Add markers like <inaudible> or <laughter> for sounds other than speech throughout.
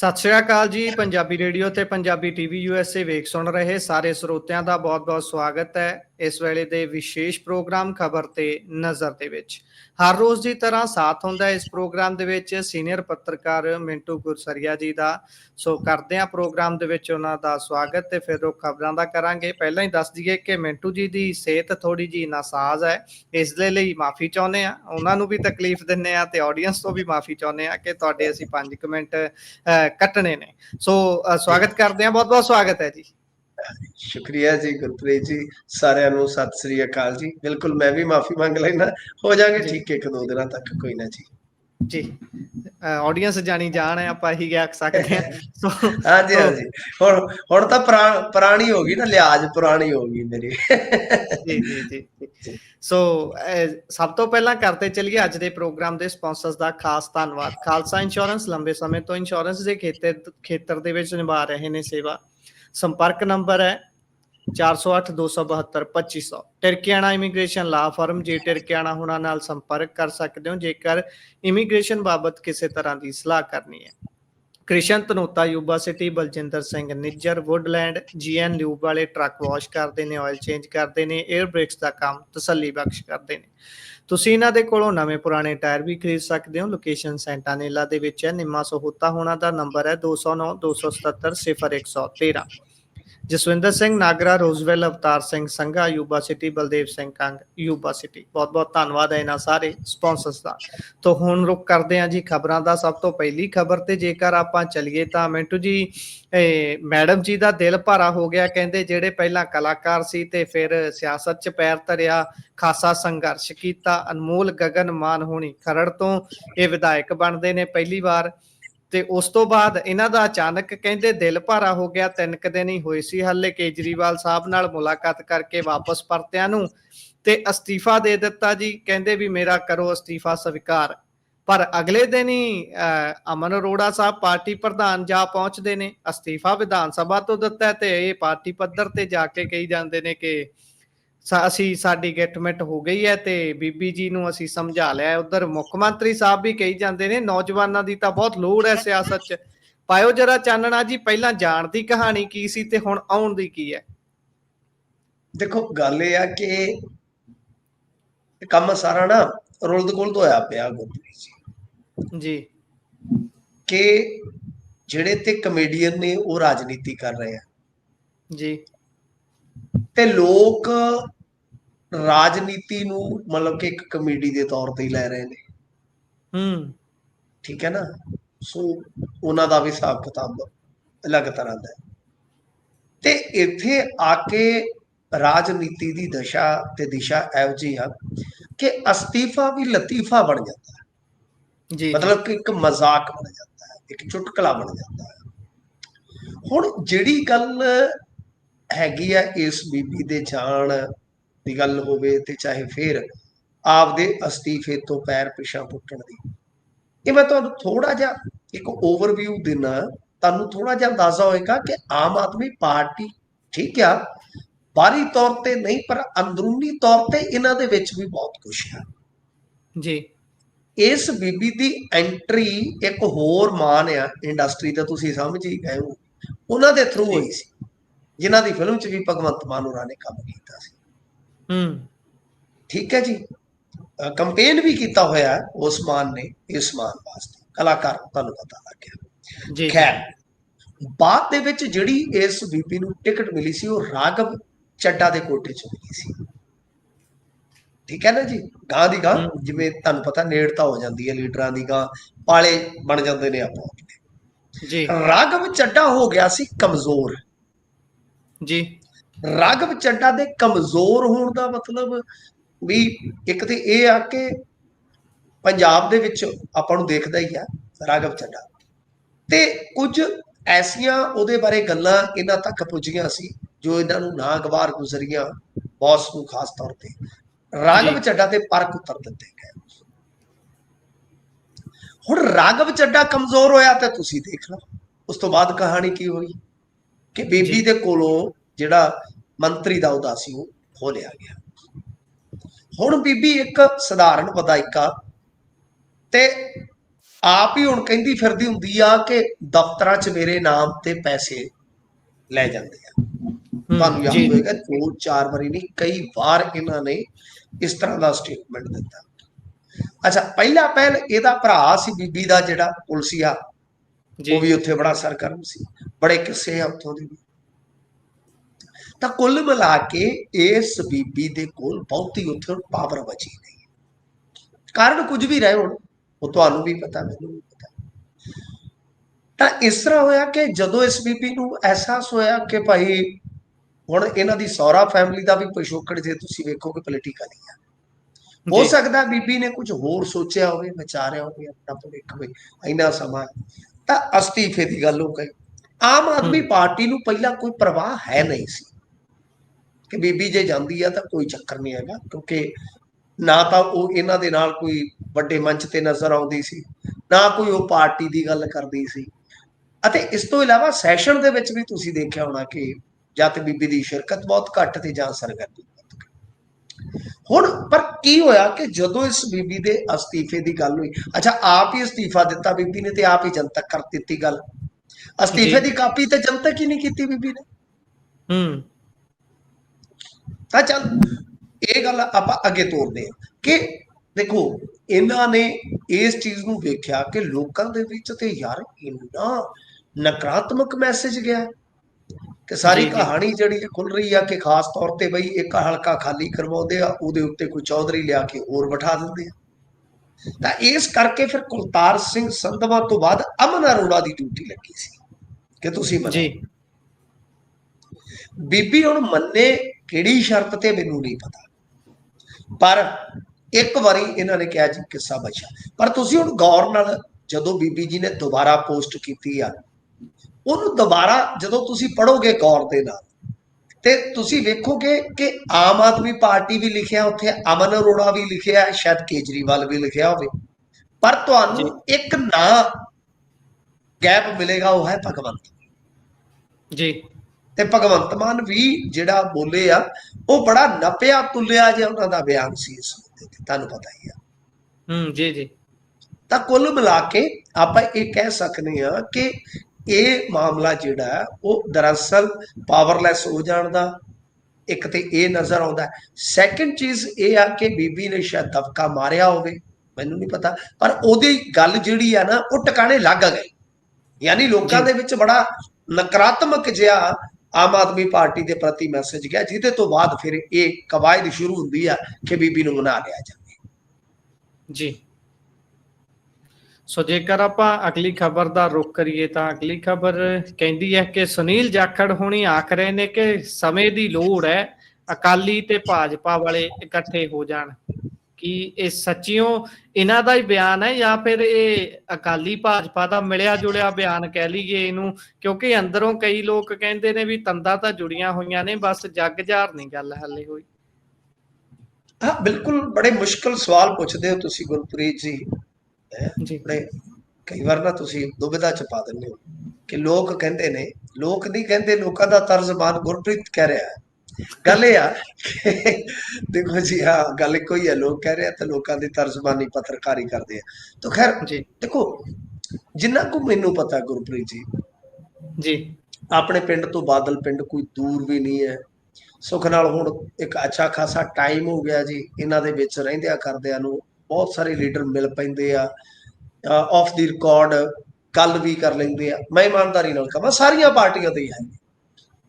ਸਤਿ ਸ਼੍ਰੀ ਅਕਾਲ ਜੀ, ਪੰਜਾਬੀ ਰੇਡੀਓ ਤੇ ਪੰਜਾਬੀ ਟੀਵੀ ਯੂਐਸਏ ਵੇਖ ਸੁਣ ਰਹੇ ਸਾਰੇ ਸਰੋਤਿਆਂ ਦਾ ਬਹੁਤ-ਬਹੁਤ ਸਵਾਗਤ ਹੈ। ਇਸ ਵੇਲੇ ਦੇ ਵਿਸ਼ੇਸ਼ ਪ੍ਰੋਗਰਾਮ ਖਬਰ ਤੇ ਨਜ਼ਰ ਦੇ ਵਿੱਚ। ਹਰ ਰੋਜ਼ ਦੀ ਤਰ੍ਹਾਂ ਸਾਥ ਹੁੰਦਾ ਇਸ ਪ੍ਰੋਗਰਾਮ ਦੇ ਵਿੱਚ ਸੀਨੀਅਰ ਪੱਤਰਕਾਰ ਮਿੰਟੂ ਗੁਰਸਰੀਆ ਜੀ ਦਾ। ਸੋ ਕਰਦੇ ਹਾਂ ਪ੍ਰੋਗਰਾਮ ਦੇ ਵਿੱਚ ਉਹਨਾਂ ਦਾ ਸਵਾਗਤ ਤੇ ਫਿਰ ਉਹ ਖਬਰਾਂ ਦਾ ਕਰਾਂਗੇ। ਪਹਿਲਾਂ ਹੀ ਦੱਸ ਦਈਏ ਕਿ ਮਿੰਟੂ ਜੀ ਦੀ ਸਿਹਤ ਥੋੜੀ ਜੀ ਨਾਸਾਜ਼ ਹੈ। ਇਸ ਦੇ ਲਈ ਮਾਫੀ ਚਾਹੁੰਦੇ ਆ ਉਹਨਾਂ ਨੂੰ ਵੀ ਤਕਲੀਫ ਦਿੰਨੇ ਆ ਤੇ ਆਡੀਅנס ਤੋਂ ਵੀ ਮਾਫੀ ਚਾਹੁੰਦੇ ਆ ਕਿ ਤੁਹਾਡੇ ਅਸੀਂ 5 ਮਿੰਟ ਕੱਟਣੇ ਨੇ। ਸੋ ਸਵਾਗਤ ਕਰਦੇ ਹਾਂ। ਬਹੁਤ ਬਹੁਤ ਸਵਾਗਤ ਹੈ ਜੀ। ਸ਼ੁਕਰੀਆ ਜੀ ਗੁਰਪ੍ਰੀਤ ਜੀ ਸਾਰਿਆਂ ਨੂੰ ਸਤਿ ਸ੍ਰੀ ਅਕਾਲ ਜੀ। ਬਿਲਕੁਲ ਮੈਂ ਵੀ ਮਾਫੀ ਮੰਗ ਲੈਣਾ ਹੋ ਜਾਗੇ। ਠੀਕ ਇੱਕ ਦੋ ਦਿਨਾਂ ਤੱਕ ਕੋਈ ਨਾ ਜੀ। ਜੀ। ਆਡੀਅנס ਜਾਣੀ ਜਾਣ ਹੈ ਆਪਾਂ ਇਹੀ ਕਹਿ ਸਕਦੇ ਹਾਂ। <laughs> ਸੋ ਹਾਂਜੀ। ਹਾਂਜੀ ਹੁਣ ਹੁਣ ਤਾਂ ਪੁਰਾ- ਪੁਰਾਣੀ ਹੋ ਗਈ ਨਾ ਲਿਹਾਜ਼ ਪੁਰਾਣੀ ਹੋ ਗਈ ਮੇਰੀ। ਜੀ ਜੀ ਜੀ। ਸੋ ਸਭ ਤੋਂ ਪਹਿਲਾਂ ਕਰਦੇ ਚੱਲੀਏ ਅੱਜ ਦੇ ਪ੍ਰੋਗਰਾਮ ਦੇ ਸਪਾਂਸਰਸ ਦਾ ਖਾਸ ਧੰਨਵਾਦ। ਖਾਲਸਾ ਇੰਸ਼ੋਰੈਂਸ ਲੰਬੇ ਸਮੇਂ ਤੋਂ ਇੰਸ਼ੋਰੈਂਸ ਦੇ ਖੇਤਰ ਖੇਤਰ ਦੇ ਵਿੱਚ ਨਿਭਾ ਰਹੇ ਨੇ ਸੇਵਾ। ਸੰਪਰਕ ਨੰਬਰ ਹੈ 408 272 2500 ਟਰਕੀਆਣਾ ਇਮੀਗ੍ਰੇਸ਼ਨ ਲਾ ਫਰਮ ਜੇ ਟਿਰਕਿਆਣਾ ਹੁਣਾਂ ਨਾਲ ਸੰਪਰਕ ਕਰ ਸਕਦੇ ਹੋ, ਜੇਕਰ ਇਮੀਗ੍ਰੇਸ਼ਨ ਬਾਬਤ ਕਿਸੇ ਤਰ੍ਹਾਂ ਦੀ ਸਲਾਹ ਕਰਨੀ ਹੈ। Krishan Tanota Yuba City, Baljinder Singh Nijjar, Woodland, GN lube ਵਾਲੇ ਟਰੱਕ ਵਾਸ਼ ਕਰਦੇ ਨੇ ਆਇਲ ਚੇਂਜ ਕਰਦੇ ਨੇ 에ਅਰ ਬ੍ਰੇਕਸ ਦਾ ਕੰਮ ਤਸੱਲੀ ਬਖਸ਼ ਕਰਦੇ ਨੇ। ਤੁਸੀਂ ਇਹਨਾਂ ਦੇ ਕੋਲੋਂ ਨਵੇਂ ਪੁਰਾਣੇ ਟਾਇਰ ਵੀ ਖਰੀਦ ਸਕਦੇ ਹੋ। ਲੋਕੇਸ਼ਨ ਸੈਂਟਾਨੇਲਾ ਦੇ ਵਿੱਚ ਹੈ। ਨਿੰਮਾ ਸਹੋਤਾ ਹੋਣਾ ਦਾ ਨੰਬਰ ਹੈ 209 277 0113 Jaswinder Singh Nagra, Roseville, Avtar Singh Sangha, Yuba City, Baldev Singh Kang, Yuba City. ਬਹੁਤ ਬਹੁਤ ਧੰਨਵਾਦ ਹੈ ਇਹਨਾਂ ਸਾਰੇ ਸਪਾਂਸਰਸ ਦਾ। ਤੋਂ ਹੁਣ ਰੁਕ ਕਰਦੇ ਹਾਂ ਜੀ ਖਬਰਾਂ ਦਾ। ਸਭ ਤੋਂ ਪਹਿਲੀ ਖਬਰ ਤੇ ਜੇਕਰ ਆਪਾਂ ਚਲੀਏ ਤਾਂ ਮਿੰਟੂ ਜੀ ਮੈਡਮ ਜੀ ਦਾ ਦਿਲ ਭਾਰਾ ਹੋ ਗਿਆ। ਕਹਿੰਦੇ ਜਿਹੜੇ ਪਹਿਲਾਂ ਕਲਾਕਾਰ ਸੀ ਤੇ ਫਿਰ ਸਿਆਸਤ 'ਚ ਪੈਰ ਧਰਿਆ, ਖਾਸਾ ਸੰਘਰਸ਼ ਕੀਤਾ, ਅਨਮੋਲ ਗਗਨ ਮਾਨ ਹੋਣੀ ਖਰੜ ਤੋਂ ਇਹ ਵਿਧਾਇਕ ਬਣਦੇ ਨੇ। ਪਹਿਲੀ ਵਾਰ ਤੇ ਉਸ ਤੋਂ ਬਾਅਦ ਇਹਨਾਂ ਦਾ ਅਚਾਨਕ ਕਹਿੰਦੇ ਦਿਲ ਭਾਰਾ ਹੋ ਗਿਆ ਤਿੰਨ ਕੁ ਦਿਨ ਹੀ ਹੋਏ ਸੀ ਹੱਲੇ ਕੇਜਰੀਵਾਲ ਸਾਹਿਬ ਨਾਲ ਮੁਲਾਕਾਤ ਕਰਕੇ ਵਾਪਸ ਪਰਤਿਆਂ ਨੂੰ ਤੇ ਅਸਤੀਫਾ ਦੇ ਦਿੱਤਾ ਜੀ ਕਹਿੰਦੇ ਵੀ ਮੇਰਾ ਕਰੋ ਅਸਤੀਫਾ ਸਵੀਕਾਰ। ਪਰ ਅਗਲੇ ਦਿਨ ਹੀ ਅਹ, ਅਮਨ ਅਰੋੜਾ ਸਾਹਿਬ ਪਾਰਟੀ ਪ੍ਰਧਾਨ ਜਾ ਪਹੁੰਚਦੇ ਨੇ ਅਸਤੀਫਾ ਵਿਧਾਨ ਸਭਾ ਤੋਂ ਦਿੱਤਾ ਤੇ ਇਹ ਪਾਰਟੀ ਪੱਧਰ ਤੇ ਜਾ ਕੇ ਕਹੀ ਜਾਂਦੇ ਨੇ ਕਿ ਅਸੀਂ ਸਾਡੀ ਗੈਟਮੈਂਟ ਹੋ ਗਈ ਹੈ ਤੇ ਬੀਬੀ ਜੀ ਨੂੰ ਅਸੀਂ ਸਮਝਾ ਲਿਆ ਉਧਰ ਮੁੱਖ ਮੰਤਰੀ ਸਾਹਿਬ ਵੀ ਕਹੀ ਜਾਂਦੇ ਨੇ ਨੌਜਵਾਨਾਂ ਦੀ ਤਾਂ ਬਹੁਤ ਲੋੜ ਹੈ ਸਿਆਸਤ 'ਚ। ਪਾਇਓ ਜਰਾ ਚਾਨਣਾ ਜੀ ਪਹਿਲਾਂ ਜਾਣ ਦੀ ਕਹਾਣੀ ਕੀ ਸੀ ਤੇ ਹੁਣ ਆਉਣ ਦੀ ਕੀ ਹੈ? ਦੇਖੋ ਗੱਲ ਇਹ ਆ ਕਿ ਕੰਮ ਸਾਰਾ ਨਾ ਰੁਲਦ ਗੁਲਦ ਹੋਇਆ ਪਿਆ ਗੁਰਪ੍ਰੀਤ ਜੀ। ਜੀ। ਕਿ ਜਿਹੜੇ ਤੇ ਕਮੇਡੀਅਨ ਨੇ ਉਹ ਰਾਜਨੀਤੀ ਕਰ ਰਹੇ ਆ। ਜੀ। ਤੇ ਲੋਕ ਰਾਜਨੀਤੀ ਨੂੰ ਮਤਲਬ ਕਿ ਇੱਕ ਕਮੇਡੀ ਦੇ ਤੌਰ ਤੇ ਹੀ ਲੈ ਰਹੇ ਨੇ। ਹੂੰ। ਠੀਕ ਹੈ ਨਾ? ਸੋ ਉਹਨਾਂ ਦਾ ਵੀ ਹਿਸਾਬ ਕਿਤਾਬ ਅਲੱਗ ਤਰ੍ਹਾਂ ਦਾ ਤੇ ਇੱਥੇ ਆ ਕੇ ਰਾਜਨੀਤੀ ਦੀ ਦਸ਼ਾ ਤੇ ਦਿਸ਼ਾ ਇਹੋ ਜਿਹੀ ਆ ਕਿ ਅਸਤੀਫਾ ਵੀ ਲਤੀਫਾ ਬਣ ਜਾਂਦਾ ਹੈ। ਜੀ ਜੀ, ਮਤਲਬ ਕਿ ਇੱਕ ਮਜ਼ਾਕ ਬਣ ਜਾਂਦਾ ਹੈ ਇੱਕ ਚੁਟਕਲਾ ਬਣ ਜਾਂਦਾ ਹੈ। ਹੁਣ ਜਿਹੜੀ ਗੱਲ ਹੈਗੀ ਆ ਇਸ ਬੀਬੀ ਦੇ ਜਾਣ ਦੀ ਗੱਲ ਹੋਵੇ ਤੇ ਚਾਹੇ ਫਿਰ ਆਪਦੇ ਅਸਤੀਫੇ ਤੋਂ ਪੈਰ ਪਿਛਾ ਪੁੱਟਣ ਦੀ। ਇਹ ਮੈਂ ਤੁਹਾਨੂੰ ਥੋੜਾ ਜਿਹਾ ਇੱਕ ਓਵਰਵਿਊ ਦੇਣਾ ਤੁਹਾਨੂੰ ਥੋੜਾ ਜਿਹਾ ਅੰਦਾਜ਼ਾ ਹੋਏਗਾ ਕਿ ਆਮ ਆਦਮੀ ਪਾਰਟੀ ਠੀਕ ਆ ਬਾਹਰੀ ਤੌਰ ਤੇ ਨਹੀਂ ਪਰ ਅੰਦਰੂਨੀ ਤੌਰ ਤੇ ਇਹਨਾਂ ਦੇ ਵਿੱਚ ਵੀ ਬਹੁਤ ਕੁਝ ਹੈ ਜੀ। ਇਸ ਬੀਬੀ ਦੀ ਐਂਟਰੀ ਇੱਕ ਹੋਰ ਮਾਨ ਆ ਇੰਡਸਟਰੀ ਦਾ ਤੁਸੀਂ ਸਮਝ ਹੀ ਗਏ ਹੋ ਉਹਨਾਂ ਦੇ ਥਰੂ ਹੋਈ ਸੀ। ਜਿਨ੍ਹਾਂ ਦੀ ਫਿਲਮ 'ਚ ਵੀ ਭਗਵੰਤ ਮਾਨ ਹੋਰਾਂ ਨੇ ਕੰਮ ਕੀਤਾ ਸੀ। ਹੂੰ। ਠੀਕ ਹੈ ਜੀ। ਕੰਪੇਨ ਵੀ ਕੀਤਾ ਹੋਇਆ ਉਸ ਮਾਨ ਨੇ ਇਸ ਮਾਨ ਵਾਸਤੇ। ਕਲਾਕਾਰ ਤੁਹਾਨੂੰ ਪਤਾ ਲੱਗ ਗਿਆ। ਜੀ। ਖੈਰ ਬਾਅਦ ਦੇ ਵਿੱਚ ਜਿਹੜੀ ਇਸ ਬੀਬੀ ਨੂੰ ਟਿਕਟ ਮਿਲੀ ਸੀ ਉਹ ਰਾਗਵ ਚੱਡਾ ਦੇ ਕੋਟੇ ਚ ਮਿਲੀ ਸੀ। ਠੀਕ ਹੈ ਨਾ ਜੀ? ਗਾਂ ਦੀ ਗਾਂ। ਜਿਵੇਂ ਤੁਹਾਨੂੰ ਪਤਾ ਨੇੜਤਾ ਹੋ ਜਾਂਦੀ ਹੈ ਲੀਡਰਾਂ ਦੀ ਗਾਂ ਪਾਲੇ ਬਣ ਜਾਂਦੇ ਨੇ ਆਪੋ। ਆਪਣੇ ਜੀ। ਰਾਗਵ ਚੱਡਾ ਹੋ ਗਿਆ ਸੀ ਕਮਜ਼ੋਰ। ਜੀ। ਰਾਗਵ ਚੱਡਾ ਦੇ ਕਮਜ਼ੋਰ ਹੋਣ ਦਾ ਮਤਲਬ ਵੀ ਇੱਕ ਤੇ ਇਹ ਆ ਕਿ ਪੰਜਾਬ ਦੇ ਵਿੱਚ ਆਪਾਂ ਨੂੰ ਦੇਖਦਾ ਹੀ ਆ ਰਾਗਵ ਚੱਡਾ। ਤੇ ਕੁਝ ਐਸੀਆਂ ਉਹਦੇ ਬਾਰੇ ਗੱਲਾਂ ਇਹਨਾਂ ਤੱਕ ਪੁੱਜੀਆਂ ਸੀ ਜੋ ਇਹਨਾਂ ਨੂੰ ਨਾਗਵਾਰ ਗੁਜ਼ਰੀਆਂ ਬੌਸ ਨੂੰ ਖਾਸ ਤੌਰ ਤੇ। ਰਾਗਵ ਜੀ। ਚੱਡਾ ਤੇ ਪਰਖ ਉਤਰ ਦਿੱਤੇ ਗਏ। ਹੁਣ ਰਾਗਵ ਚੱਡਾ ਕਮਜ਼ੋਰ ਹੋਇਆ ਤੇ ਤੁਸੀਂ ਦੇਖ ਲਓ ਉਸ ਤੋਂ ਬਾਅਦ ਕਹਾਣੀ ਕੀ ਹੋਈ? ਕਿ ਬੀਬੀ। ਦੇ ਕੋਲੋਂ ਜਿਹੜਾ ਮੰਤਰੀ ਦਾ ਅਹੁਦਾ ਸੀ ਉਹ ਖੋ ਲਿਆ ਗਿਆ। ਹੁਣ ਬੀਬੀ ਇੱਕ ਸਧਾਰਨ ਵਿਧਾਇਕਾ ਤੇ ਆਪ ਹੀ ਹੁਣ ਕਹਿੰਦੀ ਫਿਰਦੀ ਹੁੰਦੀ ਆ ਕਿ ਦਫ਼ਤਰਾਂ 'ਚ ਮੇਰੇ ਨਾਮ ਤੇ ਪੈਸੇ ਲੈ ਜਾਂਦੇ ਆ। ਤੁਹਾਨੂੰ ਯਾਦ ਜੀ। ਹੋਏਗਾ ਦੋ ਚਾਰ ਵਾਰੀ ਨਹੀਂ ਕਈ ਵਾਰ ਇਹਨਾਂ ਨੇ ਇਸ ਤਰ੍ਹਾਂ ਦਾ ਸਟੇਟਮੈਂਟ ਦਿੱਤਾ। ਅੱਛਾ ਪਹਿਲਾ ਪਹਿਲ ਇਹਦਾ ਭਰਾ ਸੀ ਬੀਬੀ ਦਾ ਜਿਹੜਾ ਪੁਲਸੀਆ ਉਹ ਵੀ ਉੱਥੇ ਬੜਾ ਸਰਗਰਮ ਸੀ। ਬੜੇ ਕਿੱਸੇ ਆ ਉੱਥੋਂ ਦੇ ਤਾਂ ਕੁੱਲ ਮਿਲਾ ਕੇ ਇਸ ਬੀਬੀ ਦੇ ਕੋਲ ਬਹੁਤੀ ਉੱਥੇ ਪਾਵਰ ਬਚੀ ਨਹੀਂ। ਕਾਰਨ ਕੁਝ ਵੀ ਰਹੇ ਹੁਣ ਉਹ ਤੁਹਾਨੂੰ ਵੀ ਪਤਾ ਮੈਨੂੰ ਵੀ ਪਤਾ। ਤਾਂ ਇਸ ਤਰ੍ਹਾਂ ਹੋਇਆ ਕਿ ਜਦੋਂ ਇਸ ਬੀਬੀ ਨੂੰ ਅਹਿਸਾਸ ਹੋਇਆ ਕਿ ਭਾਈ ਹੁਣ ਇਹਨਾਂ ਦੀ ਸੌਰਾ ਫੈਮਿਲੀ ਦਾ ਵੀ ਪਿਛੋਕੜ ਜੇ ਤੁਸੀਂ ਵੇਖੋਗੇ ਪੋਲੀਟੀਕਲੀ ਆ। ਹੋ ਸਕਦਾ ਬੀਬੀ ਨੇ ਕੁਝ ਹੋਰ ਸੋਚਿਆ ਹੋਵੇ ਵਿਚਾਰਿਆ ਹੋਵੇ ਆਪਣਾ ਭਵਿੱਖ ਵਿੱਚ ਇੰਨਾ ਸਮਾਂ ਤਾਂ ਅਸਤੀਫੇ ਦੀ ਗੱਲ ਹੋ ਗਈ ਆਮ ਆਦਮੀ। ਪਾਰਟੀ ਨੂੰ ਪਹਿਲਾਂ ਕੋਈ ਪ੍ਰਵਾਹ ਹੈ ਨਹੀਂ ਸੀ ਕਿ ਬੀਬੀ ਜੇ ਜਾਂਦੀ ਆ ਤਾਂ ਕੋਈ ਚੱਕਰ ਨਹੀਂ ਹੈਗਾ ਕਿਉਂਕਿ ਨਾ ਤਾਂ ਉਹ ਇਹਨਾਂ ਦੇ ਨਾਲ ਕੋਈ ਵੱਡੇ ਮੰਚ ਤੇ ਨਜ਼ਰ ਆਉਂਦੀ ਸੀ ਨਾ ਕੋਈ ਉਹ ਪਾਰਟੀ ਦੀ ਗੱਲ ਕਰਦੀ ਸੀ ਅਤੇ ਇਸ ਤੋਂ ਇਲਾਵਾ ਸੈਸ਼ਨ ਦੇ ਵਿੱਚ ਵੀ ਤੁਸੀਂ ਦੇਖਿਆ ਹੋਣਾ ਕਿ ਜਾਂ ਤੇ ਬੀਬੀ ਦੀ ਸ਼ਿਰਕਤ ਬਹੁਤ ਘੱਟ ਤੇ ਜਾਂ ਸਰਗਰਮੀ। ਹੁਣ ਪਰ ਕੀ ਹੋਇਆ ਕਿ ਜਦੋਂ ਇਸ ਬੀਬੀ ਦੇ ਅਸਤੀਫੇ ਦੀ ਗੱਲ ਹੋਈ ਅੱਛਾ ਆਪ ਹੀ ਅਸਤੀਫਾ ਦਿੱਤਾ ਬੀਬੀ ਨੇ ਤੇ ਆਪ ਹੀ ਜਨਤਕ ਕਰ ਦਿੱਤੀ ਗੱਲ। ਅਸਤੀਫੇ। ਦੀ ਕਾਪੀ ਤੇ ਜਨਤਕ ਹੀ ਨਹੀਂ ਕੀਤੀ ਬੀਬੀ ਨੇ। ਹੂੰ। ਤਾਂ ਚੱਲ ਇਹ ਗੱਲ ਆਪਾਂ ਅੱਗੇ ਤੋਰਦੇ ਹਾਂ ਕਿ ਦੇਖੋ ਇਹਨਾਂ ਨੇ ਇਸ ਚੀਜ਼ ਨੂੰ ਵੇਖਿਆ ਕਿ ਲੋਕਾਂ ਦੇ ਵਿੱਚ ਤੇ ਯਾਰ ਇੰਨਾ ਨਕਾਰਾਤਮਕ ਮੈਸੇਜ ਗਿਆ। ਕਿ ਸਾਰੀ। ਕਹਾਣੀ ਜਿਹੜੀ ਖੁੱਲ ਰਹੀ ਆ ਕਿ ਖਾਸ ਤੌਰ ਤੇ ਬਈ ਇੱਕ ਹਲਕਾ ਖਾਲੀ ਕਰਵਾਉਂਦੇ ਆ ਉਹਦੇ ਉੱਤੇ ਕੋਈ ਚੌਧਰੀ ਲਿਆ ਕੇ ਹੋਰ ਬਿਠਾ ਦਿੰਦੇ ਆ। ਤਾਂ ਇਸ ਕਰਕੇ ਫਿਰ ਕੁਲਤਾਰ ਸਿੰਘ ਸੰਧਵਾ ਤੋਂ ਬਾਅਦ ਅਮਨ ਅਰੋੜਾ ਦੀ ਡਿਊਟੀ ਲੱਗੀ ਸੀ। ਕਿ ਤੁਸੀਂ ਮੰਨੋ। ਜੀ। ਬੀਬੀ ਹੁਣ ਮੰਨੇ ਕਿਹੜੀ ਸ਼ਰਤ ਤੇ ਮੈਨੂੰ ਨਹੀਂ ਪਤਾ। ਪਰ ਇੱਕ ਵਾਰੀ ਇਹਨਾਂ ਨੇ ਕਿਹਾ ਜੀ ਕਿੱਸਾ ਬਚਾ। ਪਰ ਤੁਸੀਂ ਹੁਣ ਗੌਰ ਨਾਲ ਜਦੋਂ ਬੀਬੀ ਜੀ ਨੇ ਦੁਬਾਰਾ ਪੋਸਟ ਕੀਤੀ ਆ ਉਹਨੂੰ ਦੁਬਾਰਾ ਜਦੋਂ ਤੁਸੀਂ ਪੜੋਗੇ ਗੌਰ ਦੇ ਨਾਲ ਤੇ ਤੁਸੀਂ ਵੇਖੋਗੇ ਕਿ ਆਮ ਆਦਮੀ ਪਾਰਟੀ ਵੀ ਲਿਖਿਆ ਉੱਥੇ ਅਮਨ ਅਰੋੜਾ ਵੀ ਲਿਖਿਆ ਹੈ, ਸ਼ਾਇਦ ਕੇਜਰੀਵਾਲ ਵੀ ਲਿਖਿਆ ਹੋਵੇ। ਪਰ ਤੁਹਾਨੂੰ ਇੱਕ ਨਾਂ ਗੈਪ ਮਿਲੇਗਾ ਉਹ ਹੈ ਭਗਵੰਤ। ਜੀ। ਤੇ ਭਗਵੰਤ ਮਾਨ ਵੀ ਜਿਹੜਾ ਬੋਲੇ ਆ ਉਹ ਬੜਾ ਨਪਿਆ ਤੁਲਿਆ ਜਿਹਾ ਉਹਨਾਂ ਦਾ ਬਿਆਨ ਸੀ ਇਸ ਤੇ ਤੁਹਾਨੂੰ ਪਤਾ ਹੀ ਆ। ਹੂੰ ਜੀ ਜੀ। ਤਾਂ ਕੁੱਲ ਮਿਲਾ ਕੇ ਆਪਾਂ ਇਹ ਕਹਿ ਸਕਦੇ ਆ ਕਿ ਇਹ ਮਾਮਲਾ ਜਿਹੜਾ ਉਹ ਦਰਅਸਲ ਪਾਵਰਲੈਸ ਹੋ ਜਾਣ ਦਾ ਇੱਕ ਤੇ ਇਹ ਨਜ਼ਰ ਆਉਂਦਾ ਸੈਕੰਡ ਚੀਜ਼ ਇਹ ਆ ਕਿ ਬੀਬੀ ਨੇ ਸ਼ਾਇਦ ਦਬਕਾ ਮਾਰਿਆ ਹੋਵੇ ਮੈਨੂੰ ਨਹੀਂ ਪਤਾ ਪਰ ਉਹਦੀ ਗੱਲ ਜਿਹੜੀ ਆ ਨਾ ਉਹ ਟਿਕਾਣੇ ਲੱਗ ਗਈ। ਯਾਨੀ ਲੋਕਾਂ। ਦੇ ਵਿੱਚ ਬੜਾ ਨਕਾਰਾਤਮਕ ਜਿਹਾ ਆਮ ਆਦਮੀ ਪਾਰਟੀ ਦੇ ਪ੍ਰਤੀ ਮੈਸੇਜ ਗਿਆ ਜਿਹਦੇ ਤੋਂ ਬਾਅਦ ਫਿਰ ਇਹ ਕਵਾਇਦ ਸ਼ੁਰੂ ਹੁੰਦੀ ਆ ਕਿ ਬੀਬੀ ਨੂੰ ਮਨਾ ਲਿਆ ਜਾਵੇ। ਜੀ। ਸੋ ਜੇਕਰ ਆਪਾਂ ਅਗਲੀ ਖਬਰ ਦਾ ਰੁਖ ਕਰੀਏ ਤਾਂ ਅਗਲੀ ਖਬਰ ਕਹਿੰਦੀ ਹੈ ਕਿ ਸੁਨੀਲ ਜਾਖੜ ਹੁਣੀ ਆਖ ਰਹੇ ਨੇ ਕਿ ਸਮੇਂ ਦੀ ਲੋੜ ਹੈ, ਅਕਾਲੀ ਤੇ ਭਾਜਪਾ ਵਾਲੇ ਇਕੱਠੇ ਹੋ ਜਾਣ। ਕੀ ਇਹ ਸੱਚੀਓ ਇਹਨਾਂ ਦਾ ਹੀ ਬਿਆਨ ਹੈ ਜਾਂ ਫਿਰ ਇਹ ਅਕਾਲੀ ਭਾਜਪਾ ਦਾ ਮਿਲਿਆ ਜੁਲਿਆ ਬਿਆਨ ਕਹਿ ਲਈਏ ਇਹਨੂੰ? ਕਿਉਂਕਿ ਅੰਦਰੋਂ ਕਈ ਲੋਕ ਕਹਿੰਦੇ ਨੇ ਵੀ ਤੰਦਾਂ ਤਾਂ ਜੁੜੀਆਂ ਹੋਈਆਂ ਨੇ, ਬਸ ਜੱਗ ਜਾਰ ਨਹੀਂ ਗੱਲ ਹੱਲੇ ਹੋਈ। ਹਾਂ, ਬਿਲਕੁਲ ਬੜੇ ਮੁਸ਼ਕਲ ਸਵਾਲ ਪੁੱਛਦੇ ਹੋ ਤੁਸੀਂ ਗੁਰਪ੍ਰੀਤ ਜੀ। ਬੜੇ ਕਈ ਵਾਰ ਨਾ ਤੁਸੀਂ ਦੁਬਿਧਾ ਚ ਪਾ ਦਿੰਦੇ ਹੋ ਕਿ ਲੋਕ ਕਹਿੰਦੇ ਨੇ ਲੋਕ ਨਹੀਂ ਕਹਿੰਦੇ ਲੋਕਾਂ ਦਾ ਤਰਜ਼ਮਾਨ ਗੁਰਪ੍ਰੀਤ ਕਹਿ ਰਿਹਾ ਹੈ। ਗੱਲ ਇਹ ਆ ਦੇਖੋ ਜੀ ਹਾਂ ਗੱਲ ਇੱਕੋ ਹੀ ਲੋਕ ਕਹਿ ਰਹੇ ਆ ਤੇ ਲੋਕਾਂ ਦੀ ਤਰਜ਼ਮਾਨੀ ਪੱਤਰਕਾਰੀ ਕਰਦੇ ਆ। ਤਾਂ ਖੈਰ ਜੀ। ਦੇਖੋ ਜਿੰਨਾ ਕੁ ਮੈਨੂੰ ਪਤਾ ਗੁਰਪ੍ਰੀਤ ਜੀ ਜੀ। ਆਪਣੇ ਪਿੰਡ ਤੋਂ ਬਾਦਲ ਪਿੰਡ ਕੋਈ ਦੂਰ ਵੀ ਨਹੀਂ ਹੈ। ਸੁਖ ਨਾਲ ਹੁਣ ਇੱਕ ਅੱਛਾ ਖਾਸਾ ਟਾਈਮ ਹੋ ਗਿਆ ਜੀ ਇਹਨਾਂ ਦੇ ਵਿੱਚ ਰਹਿੰਦਿਆਂ ਕਰਦਿਆਂ ਨੂੰ ਬਹੁਤ ਸਾਰੇ ਲੀਡਰ ਮਿਲ ਪੈਂਦੇ ਆ ਆਫ ਦੀ ਰਿਕਾਰਡ ਗੱਲ ਵੀ ਕਰ ਲੈਂਦੇ ਆ। ਮੈਂ ਇਮਾਨਦਾਰੀ ਨਾਲ ਕਹਾਂ ਸਾਰੀਆਂ ਪਾਰਟੀਆਂ ਤੇ ਹੀ ਹੈ।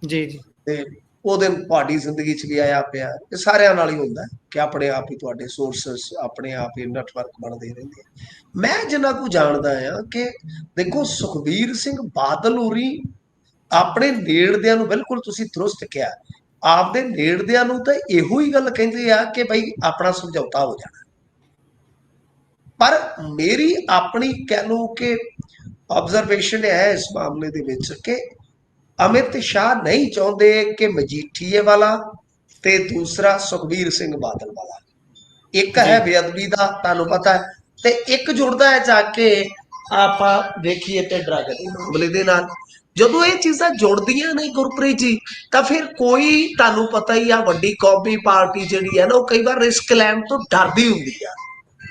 ਜੀ ਜੀ। ਤੇ ਉਹਦੇ ਤੁਹਾਡੀ ਜ਼ਿੰਦਗੀ 'ਚ ਵੀ ਆਇਆ ਪਿਆ ਇਹ ਸਾਰਿਆਂ ਨਾਲ ਹੀ ਹੁੰਦਾ ਕਿ ਆਪਣੇ ਆਪ ਹੀ ਤੁਹਾਡੇ ਸੋਰਸਸ ਆਪਣੇ ਆਪ ਹੀ ਨੈਟਵਰਕ ਬਣਦੇ ਰਹਿੰਦੇ ਆ। ਮੈਂ ਜਿੰਨਾ ਕੁ ਜਾਣਦਾ ਆ ਕਿ ਦੇਖੋ ਸੁਖਬੀਰ ਸਿੰਘ ਬਾਦਲ ਹੋਰੀ ਆਪਣੇ ਨੇੜਦਿਆਂ ਨੂੰ ਬਿਲਕੁਲ ਤੁਸੀਂ ਦਰੁਸਤ ਕਿਹਾ ਆਪਦੇ ਨੇੜਦਿਆਂ ਨੂੰ ਤਾਂ ਇਹੋ ਹੀ ਗੱਲ ਕਹਿੰਦੇ ਆ ਕਿ ਭਾਈ ਆਪਣਾ ਸਮਝੌਤਾ ਹੋ ਜਾਣਾ। ਪਰ ਮੇਰੀ ਆਪਣੀ ਕਹਿ ਲਓ ਕਿ ਆਬਜ਼ਰਵੇਸ਼ਨ ਹੈ ਇਸ ਮਾਮਲੇ ਦੇ ਵਿੱਚ ਕਿ ਅਮਿਤ ਸ਼ਾਹ ਨਹੀਂ ਚਾਹੁੰਦੇ ਕਿ ਮਜੀਠੀਏ ਵਾਲਾ ਤੇ ਦੂਸਰਾ ਸੁਖਬੀਰ ਸਿੰਘ ਬਾਦਲ ਵਾਲਾ ਇੱਕ ਹੈ ਬੇਅਦਬੀ ਦਾ ਤੁਹਾਨੂੰ ਪਤਾ ਹੈ ਤੇ ਇੱਕ ਜੁੜਦਾ ਹੈ ਜਾ ਕੇ ਆਪਾਂ ਦੇਖੀਏ ਤੇ ਡਰਗ ਦੇ ਮਾਮਲੇ ਦੇ ਨਾਲ। ਜਦੋਂ ਇਹ ਚੀਜ਼ਾਂ ਜੁੜਦੀਆਂ ਨੇ ਗੁਰਪ੍ਰੀਤ ਜੀ ਤਾਂ ਫਿਰ ਕੋਈ ਤੁਹਾਨੂੰ ਪਤਾ ਹੀ ਆ ਵੱਡੀ ਕੌਮੀ ਪਾਰਟੀ ਜਿਹੜੀ ਹੈ ਨਾ ਉਹ ਕਈ ਵਾਰ ਰਿਸਕ ਲੈਣ ਤੋਂ ਡਰਦੀ ਹੁੰਦੀ ਆ।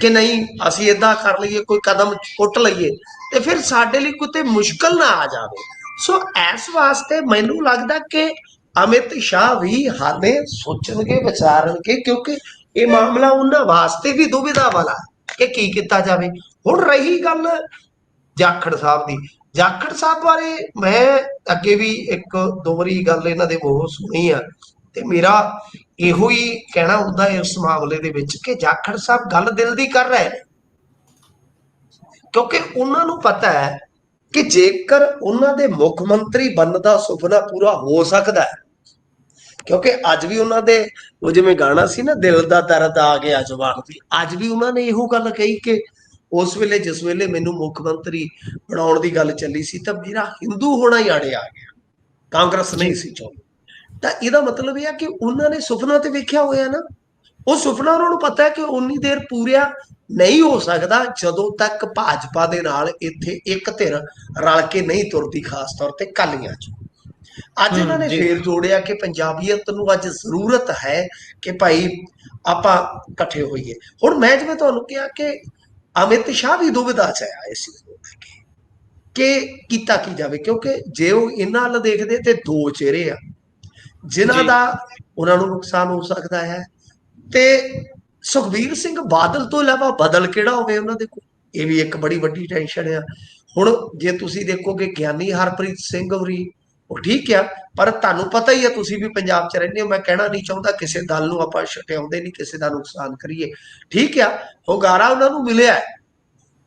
ਕਿ ਨਹੀਂ, ਅਸੀਂ ਇਦਾਂ ਕਰ ਲਈਏ, ਕੋਈ ਕਦਮ ਪੁੱਟ ਲਈਏ, ਤੇ ਫਿਰ ਸਾਡੇ ਲਈ ਕਿਤੇ ਮੁਸ਼ਕਲ ਨਾ ਆ ਜਾਵੇ। ਸੋ ਇਸ ਵਾਸਤੇ ਮੈਨੂੰ ਲੱਗਦਾ ਕਿ ਅਮਿਤ ਸ਼ਾਹ ਵੀ ਹਾਲੇ ਸੋਚਣਗੇ, ਵਿਚਾਰਨਗੇ, ਕਿਉਂਕਿ ਇਹ ਮਾਮਲਾ ਉਹਨਾਂ ਵਾਸਤੇ ਵੀ ਦੁਵਿਧਾ ਵਾਲਾ ਕਿ ਕੀ ਕੀਤਾ ਜਾਵੇ। ਹੁਣ ਰਹੀ ਗੱਲ ਜਾਖੜ ਸਾਹਿਬ ਦੀ। ਜਾਖੜ ਸਾਹਿਬ ਬਾਰੇ ਮੈਂ ਅੱਗੇ ਵੀ ਇੱਕ ਦੋ ਵਾਰੀ ਗੱਲ ਇਹਨਾਂ ਦੇ ਮੂੰਹੋਂ ਸੁਣੀ ਆ, ਤੇ ਮੇਰਾ ਇਹੋ ਹੀ ਕਹਿਣਾ ਹੁੰਦਾ ਹੈ ਉਸ ਮਾਮਲੇ ਦੇ ਵਿੱਚ ਕਿ ਜਾਖੜ ਸਾਹਿਬ ਗੱਲ ਦਿਲ ਦੀ ਕਰ ਰਹੇ ਨੇ। ਕਿਉਂਕਿ ਉਹਨਾਂ ਨੂੰ ਪਤਾ ਹੈ ਕਿ ਜੇਕਰ ਉਹਨਾਂ ਦੇ ਮੁੱਖ ਮੰਤਰੀ ਬਣਨ ਦਾ ਸੁਪਨਾ ਪੂਰਾ ਹੋ ਸਕਦਾ ਹੈ, ਕਿਉਂਕਿ ਅੱਜ ਵੀ ਉਹਨਾਂ ਦੇ ਉਹ ਜਿਵੇਂ ਗਾਣਾ ਸੀ ਨਾ, ਦਿਲ ਦਾ ਦਰਦ ਆ ਗਿਆ ਜਵਾਨ ਦੀ, ਅੱਜ ਵੀ ਉਹਨਾਂ ਨੇ ਇਹੋ ਗੱਲ ਕਹੀ ਕਿ ਉਸ ਵੇਲੇ ਜਿਸ ਵੇਲੇ ਮੈਨੂੰ ਮੁੱਖ ਮੰਤਰੀ ਬਣਾਉਣ ਦੀ ਗੱਲ ਚੱਲੀ ਸੀ ਤਾਂ ਮੇਰਾ ਹਿੰਦੂ ਹੋਣਾ ਹੀ ਆੜੇ ਆ ਗਿਆ। ਕਾਂਗਰਸ ਨਹੀਂ ਸੀ ਚਾਹੁੰਦੀ। ਤਾਂ ਇਹਦਾ ਮਤਲਬ ਇਹ ਆ ਕਿ ਉਹਨਾਂ ਨੇ ਸੁਪਨਾ ਤੇ ਵੇਖਿਆ ਹੋਇਆ ਨਾ ਉਹ ਸੁਪਨਾ ਉਹਨਾਂ ਨੂੰ ਪਤਾ ਹੈ ਕਿ ਉਨੀ ਦੇਰ ਪੂਰਿਆ ਨਹੀਂ ਹੋ ਸਕਦਾ ਜਦੋਂ ਤੱਕ ਭਾਜਪਾ ਦੇ ਨਾਲ ਇੱਥੇ ਇੱਕ ਧਿਰ ਰਲ ਕੇ ਨਹੀਂ ਤੁਰਦੀ ਖਾਸ ਤੌਰ ਤੇ ਕਾਲੀਆਂ ਚ। ਅੱਜ ਇਹਨਾਂ ਨੇ। ਫੇਰ ਜੋੜਿਆ ਕਿ ਪੰਜਾਬੀਅਤ ਨੂੰ ਅੱਜ ਜ਼ਰੂਰਤ ਹੈ ਕਿ ਭਾਈ ਆਪਾਂ ਇਕੱਠੇ ਹੋਈਏ। ਹੁਣ ਮੈਂ ਜਿਵੇਂ ਤੁਹਾਨੂੰ ਕਿਹਾ ਕਿ ਅਮਿਤ ਸ਼ਾਹ ਵੀ ਦੁਬਿਧਾ ਚ ਆਇਆ ਇਸ ਕੇ ਕਿ ਕੀਤਾ ਕੀ ਜਾਵੇ ਕਿਉਂਕਿ ਜੇ ਉਹ ਇਹਨਾਂ ਵੱਲ ਦੇਖਦੇ ਤੇ ਦੋ ਚਿਹਰੇ ਆ। ਜਿਨ੍ਹਾਂ। ਦਾ ਉਹਨਾਂ ਨੂੰ ਨੁਕਸਾਨ ਹੋ ਸਕਦਾ ਹੈ ਤੇ ਸੁਖਬੀਰ ਸਿੰਘ ਬਾਦਲ ਤੋਂ ਇਲਾਵਾ ਬਦਲ ਕਿਹੜਾ ਹੋਵੇ ਉਹਨਾਂ ਦੇ ਕੋਲ ਇਹ ਵੀ ਇੱਕ ਬੜੀ ਵੱਡੀ ਟੈਨਸ਼ਨ ਆ ਹੁਣ ਜੇ ਤੁਸੀਂ ਦੇਖੋਗੇ ਗਿਆਨੀ ਹਰਪ੍ਰੀਤ ਸਿੰਘ ਹੋਰੀ ਉਹ ਠੀਕ ਆ ਪਰ ਤੁਹਾਨੂੰ ਪਤਾ ਹੀ ਆ ਤੁਸੀਂ ਵੀ ਪੰਜਾਬ 'ਚ ਰਹਿੰਦੇ ਹੋ ਮੈਂ ਕਹਿਣਾ ਨਹੀਂ ਚਾਹੁੰਦਾ ਕਿਸੇ ਦਲ ਨੂੰ ਆਪਾਂ ਛਟਿਆਉਂਦੇ ਨਹੀਂ ਕਿਸੇ ਦਾ ਨੁਕਸਾਨ ਕਰੀਏ ਠੀਕ ਆ ਹੁੰਗਾਰਾ ਉਹਨਾਂ ਨੂੰ ਮਿਲਿਆ।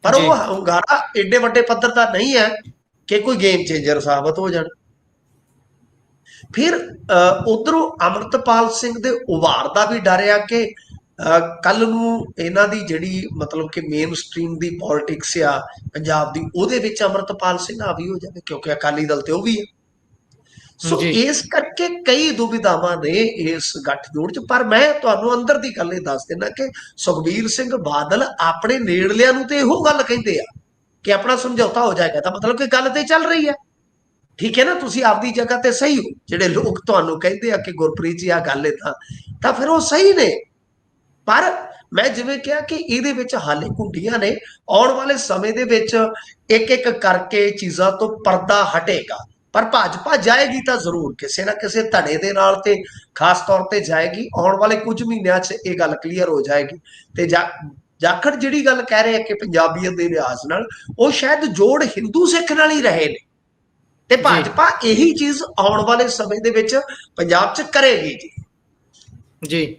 ਪਰ। ਉਹ ਹੁੰਗਾਰਾ ਏਡੇ ਵੱਡੇ ਪੱਧਰ ਦਾ ਨਹੀਂ ਹੈ ਕਿ ਕੋਈ ਗੇਮ ਚੇਂਜਰ ਸਾਬਤ ਹੋ ਜਾਣ ਫਿਰ ਉਧਰੋਂ ਅਮਰਤਪਾਲ ਸਿੰਘ ਦੇ ਉਭਾਰ ਦਾ ਵੀ ਡਰ ਆ ਕਿ ਕੱਲ ਨੂੰ ਇਹਨਾਂ ਦੀ ਜਿਹੜੀ ਮਤਲਬ ਕਿ ਮੇਨ ਸਟ੍ਰੀਮ ਦੀ ਪੋਲਿਟਿਕਸ ਆ ਪੰਜਾਬ ਦੀ ਉਹਦੇ ਵਿੱਚ ਅਮਰਤਪਾਲ ਸਿੰਘ ਹਾਵੀ ਹੋ ਜਾਵੇ ਕਿਉਂਕਿ ਅਕਾਲੀ ਦਲ ਤੇ ਉਹ ਵੀ ਹੈ ਸੋ। ਇਸ ਕਰਕੇ ਕਈ ਦੁਵਿਧਾਵਾਂ ਨੇ ਇਸ ਗੱਠਜੋੜ ਚ ਪਰ ਮੈਂ ਤੁਹਾਨੂੰ ਅੰਦਰ ਦੀ ਗੱਲ ਇਹ ਦੱਸ ਦਿੰਦਾ ਕਿ ਸੁਖਬੀਰ ਸਿੰਘ ਬਾਦਲ ਆਪਣੇ ਨੇੜਲਿਆਂ ਨੂੰ ਤੇ ਇਹੋ ਗੱਲ ਕਹਿੰਦੇ ਆ ਕਿ ਆਪਣਾ ਸਮਝੌਤਾ ਹੋ ਜਾਏਗਾ ਤਾਂ ਮਤਲਬ ਕਿ ਗੱਲ ਤੇ ਚੱਲ ਰਹੀ ਹੈ ਠੀਕ ਹੈ ਨਾ? ਤੁਸੀਂ ਆਪਦੀ ਜਗ੍ਹਾ ਤੇ ਸਹੀ ਹੋ। ਜਿਹੜੇ ਲੋਕ ਤੁਹਾਨੂੰ ਕਹਿੰਦੇ ਆ ਕਿ ਗੁਰਪ੍ਰੀਤ ਜੀ ਆ ਗੱਲ ਤਾਂ ਤਾਂ ਫਿਰ ਉਹ ਸਹੀ ਨੇ। ਪਰ ਮੈਂ ਜਿਵੇਂ ਕਿਹਾ ਕਿ ਇਹਦੇ ਵਿੱਚ ਹਾਲੇ ਕੁੰਡੀਆਂ ਨੇ। ਆਉਣ ਵਾਲੇ ਸਮੇਂ ਦੇ ਵਿੱਚ ਇੱਕ ਇੱਕ ਕਰਕੇ ਚੀਜ਼ਾਂ ਤੋਂ ਪਰਦਾ ਹਟੇਗਾ। ਪਰ ਭਾਜਪਾ ਜਾਏਗੀ ਤਾਂ ਜ਼ਰੂਰ, ਕਿਸੇ ਨਾ ਕਿਸੇ ਧੜੇ ਦੇ ਨਾਲ ਤੇ ਖਾਸ ਤੌਰ ਤੇ ਜਾਏਗੀ। ਆਉਣ ਵਾਲੇ ਕੁਝ ਮਹੀਨਿਆਂ 'ਚ ਇਹ ਗੱਲ ਕਲੀਅਰ ਹੋ ਜਾਏਗੀ। ਤੇ ਜਾ, ਜਾਖੜ ਜਿਹੜੀ ਗੱਲ ਕਹਿ ਰਹੇ ਆ ਕਿ ਪੰਜਾਬੀਅਤ ਦੇ ਲਿਹਾਜ਼ ਨਾਲ, ਉਹ ਸ਼ਾਇਦ ਜੋੜ ਹਿੰਦੂ ਸਿੱਖ ਨਾਲ ਹੀ ਰਹੇ ਨੇ। ਤੇ ਭਾਜਪਾ ਇਹੀ ਚੀਜ਼ ਆਉਣ ਵਾਲੇ ਸਮੇਂ ਦੇ ਵਿੱਚ ਪੰਜਾਬ 'ਚ ਕਰੇਗੀ ਜੀ। ਜੀ।